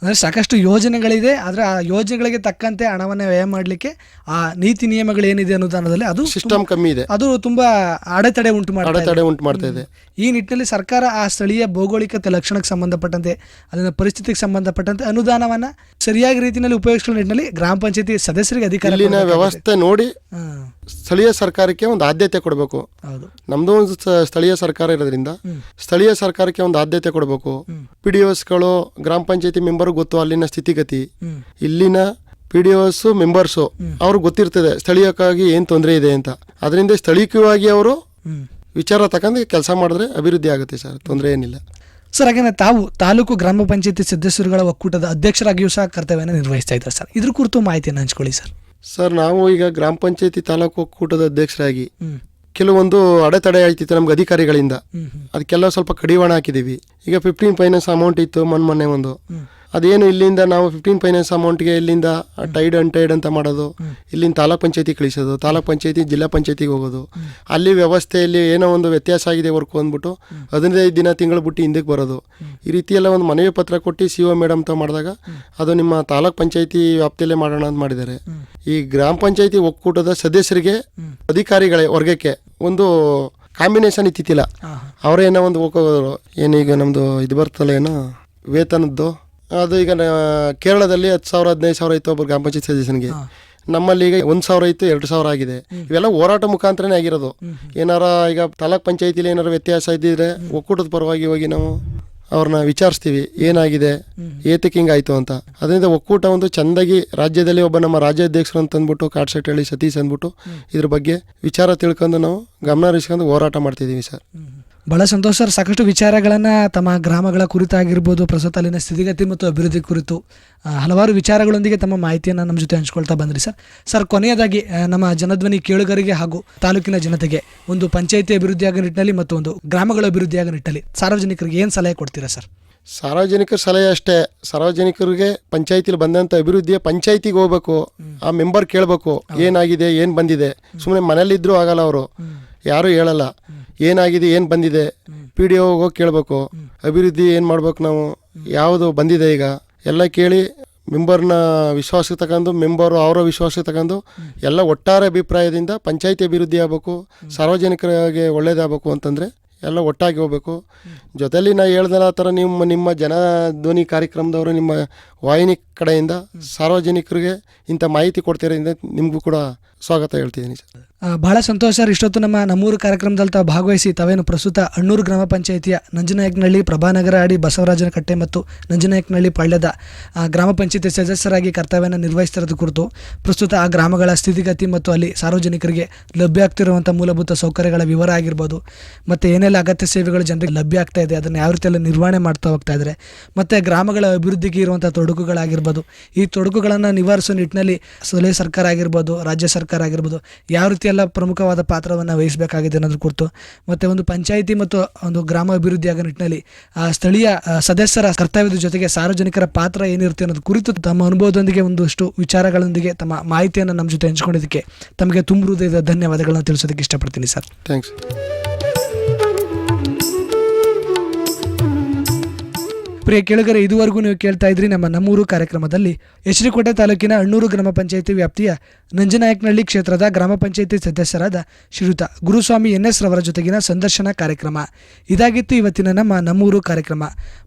ಅಂದರೆ ಸಾಕಷ್ಟು ಯೋಜನೆಗಳಿದೆ ಆದರೆ ಆ ಯೋಜನೆಗಳಿಗೆ ತಕ್ಕಂತೆ ಹಣವನ್ನು ವ್ಯಯ ಮಾಡಲಿಕ್ಕೆ ಆ ನೀತಿ ನಿಯಮಗಳು ಏನಿದೆ ಅನುದಾನದಲ್ಲಿ ಅದು ಸಿಸ್ಟಮ್ ಕಮ್ಮಿ ಇದೆ. ಅದು ತುಂಬಾ ಅಡೆತಡೆ ಉಂಟು. ಅಡೆತಡೆ ಉಂಟು ಮಾಡ್ತಾ ಇದೆ. ಈ ನಿಟ್ಟಿನಲ್ಲಿ ಸರ್ಕಾರ ಆ ಸ್ಥಳೀಯ ಭೌಗೋಳಿಕತೆ ಲಕ್ಷಣಕ್ಕೆ ಸಂಬಂಧಪಟ್ಟಂತೆ ಅಲ್ಲಿನ ಪರಿಸ್ಥಿತಿಗೆ ಸಂಬಂಧಪಟ್ಟಂತೆ ಅನುದಾನವನ್ನ ಸರಿಯಾಗಿ ರೀತಿಯಲ್ಲಿ ಉಪಯೋಗಿಸುವ ನಿಟ್ಟಿನಲ್ಲಿ ಗ್ರಾಮ ಪಂಚಾಯತಿ ಸದಸ್ಯರಿಗೆ ಅಧಿಕಾರ ಇಲ್ಲಿನ ವ್ಯವಸ್ಥೆ ನೋಡಿ ಸ್ಥಳೀಯ ಸರ್ಕಾರಕ್ಕೆ ಒಂದು ಆದ್ಯತೆ ಕೊಡಬೇಕು. ಹೌದು. ನಮ್ದು ಒಂದು ಸ್ಥಳೀಯ ಸರ್ಕಾರ ಇರೋದ್ರಿಂದ ಸ್ಥಳೀಯ ಸರ್ಕಾರಕ್ಕೆ ಒಂದು ಆದ್ಯತೆ ಕೊಡಬೇಕು. ಪಿ ಡಿ ಗ್ರಾಮ ಪಂಚಾಯತಿ ಮೆಂಬರ್ ಗೊತ್ತು ಅಲ್ಲಿನ ಸ್ಥಿತಿಗತಿ. ಇಲ್ಲಿನ ಪಿ ಡಿ ಒಸ್ ಮೆಂಬರ್ಸು ಅವ್ರಿಗೆ ಗೊತ್ತಿರ್ತದೆ ಸ್ಥಳೀಯಕ್ಕಾಗಿ ಏನು ತೊಂದರೆ ಇದೆ ಅಂತ. ಅದರಿಂದ ಸ್ಥಳೀಯವಾಗಿ ಅವರು. ವಿಚಾರ ತಕ್ಕಂತೆ ಕೆಲಸ ಮಾಡಿದ್ರೆ ಅಭಿವೃದ್ಧಿ ಆಗುತ್ತೆ ಸರ್ ತೊಂದರೆ ಏನಿಲ್ಲ. ಸರ್ ಹಾಗೆ ತಾವು ತಾಲೂಕು ಗ್ರಾಮ ಪಂಚಾಯತಿ ಸದಸ್ಯರುಗಳ ಒಕ್ಕೂಟದ ಅಧ್ಯಕ್ಷರಾಗಿಯೂ ಸಹ ಕರ್ತವ್ಯನ ನಿರ್ವಹಿಸ್ತಾ ಇದ್ದಾರೆ ಸರ್. ಇದ್ರ ಕುರಿತು ಮಾಹಿತಿಯನ್ನು ಹಂಚ್ಕೊಳ್ಳಿ ಸರ್. ಸರ್ ನಾವು ಈಗ ಗ್ರಾಮ ಪಂಚಾಯತಿ ತಾಲೂಕು ಒಕ್ಕೂಟದ ಅಧ್ಯಕ್ಷರಾಗಿ ಕೆಲವೊಂದು ಅಡೆತಡೆ ಆಯ್ತಿತ್ತು ನಮ್ಗೆ ಅಧಿಕಾರಿಗಳಿಂದ. ಅದಕ್ಕೆಲ್ಲ ಸ್ವಲ್ಪ ಕಡಿವಾಣ ಹಾಕಿದೀವಿ ಈಗ ಫಿಫ್ಟೀನ್ ಫೈನಾನ್ಸ್ ಅಮೌಂಟ್ ಇತ್ತು ಮೊನ್ನೆ ಮೊನ್ನೆ ಒಂದು. ಅದೇನು ಇಲ್ಲಿಂದ ನಾವು ಫಿಫ್ಟೀನ್ ಫೈನಾನ್ಸ್ ಅಮೌಂಟ್ಗೆ ಇಲ್ಲಿಂದ ಟೈಡ್ ಅನ್ಟೈಡ್ ಅಂತ ಮಾಡೋದು ಇಲ್ಲಿಂದ ತಾಲೂಕ್ ಪಂಚಾಯತಿ ಕಳಿಸೋದು ತಾಲೂಕ್ ಪಂಚಾಯತಿ ಜಿಲ್ಲಾ ಪಂಚಾಯತಿಗೆ ಹೋಗೋದು. ಅಲ್ಲಿ ವ್ಯವಸ್ಥೆಯಲ್ಲಿ ಏನೋ ಒಂದು ವ್ಯತ್ಯಾಸ ಆಗಿದೆ ವರ್ಕು ಅಂದ್ಬಿಟ್ಟು ಹದಿನೈದು ದಿನ ತಿಂಗಳು ಬಿಟ್ಟು ಹಿಂದಕ್ಕೆ ಬರೋದು. ಈ ರೀತಿ ಎಲ್ಲ ಒಂದು ಮನವಿ ಪತ್ರ ಕೊಟ್ಟು ಸಿ ಒ ಮೇಡಮ್ ತ ಮಾಡಿದಾಗ ಅದು ನಿಮ್ಮ ತಾಲೂಕ್ ಪಂಚಾಯತಿ ವ್ಯಾಪ್ತಿಯಲ್ಲೇ ಮಾಡೋಣ ಅಂತ ಮಾಡಿದ್ದಾರೆ. ಈ ಗ್ರಾಮ ಪಂಚಾಯತಿ ಒಕ್ಕೂಟದ ಸದಸ್ಯರಿಗೆ ಅಧಿಕಾರಿಗಳೇ ವರ್ಗಕ್ಕೆ ಒಂದು ಕಾಂಬಿನೇಷನ್ ಇತ್ತಿತ್ತಿಲ್ಲ. ಅವರೇನೋ ಒಂದು ಹೋಗೋರು. ಏನೀಗ ನಮ್ಮದು ಇದು ಬರ್ತಲ್ಲ ಏನೋ ವೇತನದ್ದು. ಅದು ಈಗ ನಾ- ಕೇರಳದಲ್ಲಿ ಹತ್ತು ಸಾವಿರ ಹದಿನೈದು ಸಾವಿರ ಇತ್ತು ಒಬ್ಬರು ಗ್ರಾಮ ಪಂಚಾಯತ್ ಸದಸ್ಯನಿಗೆ ನಮ್ಮಲ್ಲಿ ಈಗ ಒಂದು ಸಾವಿರ ಇತ್ತು ಎರಡು ಸಾವಿರ ಆಗಿದೆ. ಇವೆಲ್ಲ ಹೋರಾಟ ಮುಖಾಂತರನೇ ಆಗಿರೋದು. ಏನಾರ ಈಗ ತಾಲೂಕ್ ಪಂಚಾಯತಿಲಿ ಏನಾರ ವ್ಯತ್ಯಾಸ ಇದ್ದಿದ್ರೆ ಒಕ್ಕೂಟದ ಪರವಾಗಿ ಹೋಗಿ ನಾವು ಅವ್ರನ್ನ ವಿಚಾರಿಸ್ತೀವಿ. ಏನಾಗಿದೆ? ಏತಕ್ಕೆ ಹಿಂಗಾಯ್ತು ಅಂತ. ಅದರಿಂದ ಒಕ್ಕೂಟ ಒಂದು ಚಂದಾಗಿ ರಾಜ್ಯದಲ್ಲಿ ಒಬ್ಬ ನಮ್ಮ ರಾಜ್ಯಾಧ್ಯಕ್ಷರು ಅಂತ ಅಂದ್ಬಿಟ್ಟು ಹೇಳಿ ಸತೀಶ್ ಅಂದ್ಬಿಟ್ಟು ಇದ್ರ ಬಗ್ಗೆ ವಿಚಾರ ತಿಳ್ಕೊಂಡು ನಾವು ಗಮನ ಹರಿಸ್ಕೊಂಡು ಹೋರಾಟ ಮಾಡ್ತಿದ್ದೀವಿ ಸರ್. ಬಹಳ ಸಂತೋಷ ಸರ್. ಸಾಕಷ್ಟು ವಿಚಾರಗಳನ್ನು ತಮ್ಮ ಗ್ರಾಮಗಳ ಕುರಿತಾಗಿರ್ಬೋದು ಪ್ರಸ್ತುತ ಅಲ್ಲಿನ ಸ್ಥಿತಿಗತಿ ಮತ್ತು ಅಭಿವೃದ್ಧಿ ಕುರಿತು ಹಲವಾರು ವಿಚಾರಗಳೊಂದಿಗೆ ತಮ್ಮ ಮಾಹಿತಿಯನ್ನು ನಮ್ಮ ಜೊತೆ ಹಂಚ್ಕೊಳ್ತಾ ಬಂದ್ರಿ ಸರ್. ಸರ್ ಕೊನೆಯದಾಗಿ ನಮ್ಮ ಜನಧ್ವನಿ ಕೇಳುಗರಿಗೆ ಹಾಗೂ ತಾಲೂಕಿನ ಜನತೆಗೆ ಒಂದು ಪಂಚಾಯಿತಿ ಅಭಿವೃದ್ಧಿಯಾಗ ನಿಟ್ಟಿನಲ್ಲಿ ಮತ್ತು ಒಂದು ಗ್ರಾಮಗಳ ಅಭಿವೃದ್ಧಿಯಾಗ ನಿಟ್ಟಲ್ಲಿ ಸಾರ್ವಜನಿಕರಿಗೆ ಏನು ಸಲಹೆ ಕೊಡ್ತೀರಾ ಸರ್? ಸಾರ್ವಜನಿಕರ ಸಲಹೆ ಅಷ್ಟೇ. ಸಾರ್ವಜನಿಕರಿಗೆ ಪಂಚಾಯತಿಲಿ ಬಂದಂಥ ಅಭಿವೃದ್ಧಿಯ ಪಂಚಾಯತಿಗೆ ಹೋಗ್ಬೇಕು ಆ ಮೆಂಬರ್ ಕೇಳಬೇಕು ಏನಾಗಿದೆ ಏನು ಬಂದಿದೆ. ಸುಮ್ಮನೆ ಮನೇಲಿದ್ರೂ ಆಗಲ್ಲ ಅವರು. ಯಾರು ಹೇಳಲ್ಲ. ಏನಾಗಿದೆ, ಏನು ಬಂದಿದೆ, ಪಿ ಡಿ ಹೋಗಿ ಕೇಳಬೇಕು. ಅಭಿವೃದ್ಧಿ ಏನು ಮಾಡ್ಬೇಕು ನಾವು? ಯಾವುದು ಬಂದಿದೆ ಈಗ? ಎಲ್ಲ ಕೇಳಿ ಮೆಂಬರ್ನ ವಿಶ್ವಾಸಕ್ಕೆ ತಗೊಂಡು ಮೆಂಬರು ಅವರ ವಿಶ್ವಾಸಕ್ಕೆ ತಗೊಂಡು ಎಲ್ಲ ಒಟ್ಟಾರೆ ಅಭಿಪ್ರಾಯದಿಂದ ಪಂಚಾಯಿತಿ ಅಭಿವೃದ್ಧಿ ಆಗಬೇಕು, ಸಾರ್ವಜನಿಕರಿಗೆ ಒಳ್ಳೇದಾಗಬೇಕು ಅಂತಂದರೆ ಎಲ್ಲ ಒಟ್ಟಾಗಿ ಹೋಗ್ಬೇಕು. ಜೊತೆಯಲ್ಲಿ ನಾ ಹೇಳ್ದಲ್ಲ ಆ ಥರ ನಿಮ್ಮ ನಿಮ್ಮ ಜನ ಧ್ವನಿ ಕಾರ್ಯಕ್ರಮದವರು, ನಿಮ್ಮ ವಾಹಿನಿ ಕಡೆಯಿಂದ ಸಾರ್ವಜನಿಕರಿಗೆ ಇಂಥ ಮಾಹಿತಿ ಕೊಡ್ತಿರೋದ್ರಿಂದ ನಿಮಗೂ ಕೂಡ ಸ್ವಾಗತ ಹೇಳ್ತಿದ್ದೀನಿ ಸರ್ ಬಹಳ ಸಂತೋಷ ಸರ್. ಇಷ್ಟೊತ್ತು ನಮ್ಮ ನಮ್ಮೂರು ಕಾರ್ಯಕ್ರಮದಲ್ಲಿ ತಾವು ಭಾಗವಹಿಸಿ ತಾವೇನು ಪ್ರಸ್ತುತ ಅಣ್ಣೂರು ಗ್ರಾಮ ಪಂಚಾಯಿತಿಯ ನಂಜನಾಯಕನಹಳ್ಳಿ, ಪ್ರಭಾನಗರ ಅಡಿ ಬಸವರಾಜನ ಕಟ್ಟೆ ಮತ್ತು ನಂಜನಾಯಕನಹಳ್ಳಿ ಪಾಳ್ಯದ ಗ್ರಾಮ ಪಂಚಾಯಿತಿ ಸದಸ್ಯರಾಗಿ ಕರ್ತವ್ಯನ ನಿರ್ವಹಿಸ್ತಿರೋದು ಕುರಿತು ಪ್ರಸ್ತುತ ಆ ಗ್ರಾಮಗಳ ಸ್ಥಿತಿಗತಿ ಮತ್ತು ಅಲ್ಲಿ ಸಾರ್ವಜನಿಕರಿಗೆ ಲಭ್ಯ ಆಗ್ತಿರುವಂಥ ಮೂಲಭೂತ ಸೌಕರ್ಯಗಳ ವಿವರ ಆಗಿರ್ಬೋದು, ಮತ್ತು ಏನೆಲ್ಲ ಅಗತ್ಯ ಸೇವೆಗಳು ಜನರಿಗೆ ಲಭ್ಯ ಆಗ್ತಾ ಇದೆ, ಅದನ್ನು ಯಾವ ರೀತಿಯಲ್ಲಿ ನಿರ್ವಹಣೆ ಮಾಡ್ತಾ ಹೋಗ್ತಾ ಇದ್ದಾರೆ, ಮತ್ತು ಗ್ರಾಮಗಳ ಅಭಿವೃದ್ಧಿಗೆ ಇರುವಂಥ ತೊಡಕುಗಳಾಗಿರ್ಬೋದು, ಈ ತೊಡಕುಗಳನ್ನು ನಿವಾರಿಸೋ ನಿಟ್ಟಿನಲ್ಲಿ ಸ್ಥಳೀಯ ಸರ್ಕಾರ ಆಗಿರ್ಬೋದು, ರಾಜ್ಯ ಸರ್ಕಾರ ಆಗಿರ್ಬೋದು ಯಾವ ರೀತಿ ಎಲ್ಲ ಪ್ರಮುಖವಾದ ಪಾತ್ರವನ್ನು ವಹಿಸಬೇಕಾಗಿದೆ ಅನ್ನೋದ್ರ ಕುರಿತು, ಮತ್ತು ಒಂದು ಪಂಚಾಯಿತಿ ಮತ್ತು ಒಂದು ಗ್ರಾಮ ಅಭಿವೃದ್ಧಿ ಆಗೋ ನಿಟ್ಟಿನಲ್ಲಿ ಸ್ಥಳೀಯ ಸದಸ್ಯರ ಕರ್ತವ್ಯದ ಜೊತೆಗೆ ಸಾರ್ವಜನಿಕರ ಪಾತ್ರ ಏನಿರುತ್ತೆ ಅನ್ನೋದು ಕುರಿತು ತಮ್ಮ ಅನುಭವದೊಂದಿಗೆ ಒಂದಷ್ಟು ವಿಚಾರಗಳೊಂದಿಗೆ, ತಮ್ಮ ಮಾಹಿತಿಯನ್ನು ನಮ್ಮ ಜೊತೆ ಹಂಚ್ಕೊಂಡಿದ್ದಕ್ಕೆ ತಮಗೆ ತುಂಬ ಹೃದಯದ ಧನ್ಯವಾದಗಳನ್ನು ತಿಳಿಸೋದಕ್ಕೆ ಇಷ್ಟಪಡ್ತೀನಿ ಸರ್. ಥ್ಯಾಂಕ್ಸ್ ಪ್ರಿಯ ಕೆಳಗರೆ, ಇದುವರೆಗೂ ನೀವು ಕೇಳ್ತಾ ಇದ್ರಿ ನಮ್ಮ ನಮ್ಮೂರು ಕಾರ್ಯಕ್ರಮದಲ್ಲಿ ಯಶ್ರಿಕೋಟೆ ತಾಲೂಕಿನ ಅಣ್ಣೂರು ಗ್ರಾಮ ಪಂಚಾಯಿತಿ ವ್ಯಾಪ್ತಿಯ ನಂಜನಾಯಕನಹಳ್ಳಿ ಕ್ಷೇತ್ರದ ಗ್ರಾಮ ಪಂಚಾಯಿತಿ ಸದಸ್ಯರಾದ ಶ್ರೀಯುತ ಗುರುಸ್ವಾಮಿ ಎನ್ ಎಸ್ ರವರ ಜೊತೆಗಿನ ಸಂದರ್ಶನ ಕಾರ್ಯಕ್ರಮ. ಇದಾಗಿತ್ತು ಇವತ್ತಿನ ನಮ್ಮ ನಮ್ಮೂರು ಕಾರ್ಯಕ್ರಮ.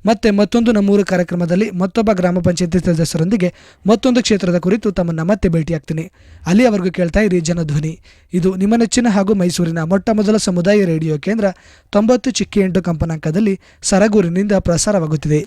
ಮತ್ತೆ ಮತ್ತೊಂದು ನಮ್ಮೂರು ಕಾರ್ಯಕ್ರಮದಲ್ಲಿ ಮತ್ತೊಬ್ಬ ಗ್ರಾಮ ಪಂಚಾಯಿತಿ ಸದಸ್ಯರೊಂದಿಗೆ ಮತ್ತೊಂದು ಕ್ಷೇತ್ರದ ಕುರಿತು ತಮ್ಮನ್ನ ಮತ್ತೆ ಭೇಟಿಯಾಗ್ತೀನಿ. ಅಲ್ಲಿಯವರೆಗೂ ಕೇಳ್ತಾ ಇರಿ ಜನಧ್ವನಿ. ಇದು ನಿಮ್ಮ ನೆಚ್ಚಿನ ಹಾಗೂ ಮೈಸೂರಿನ ಮೊಟ್ಟ ಮೊದಲ ಸಮುದಾಯ ರೇಡಿಯೋ ಕೇಂದ್ರ ತೊಂಬತ್ತು ಚಿಕ್ಕಿ ಎಂಟು ಕಂಪನಾಂಕದಲ್ಲಿ ಸರಗೂರಿನಿಂದ ಪ್ರಸಾರವಾಗುತ್ತಿದೆ.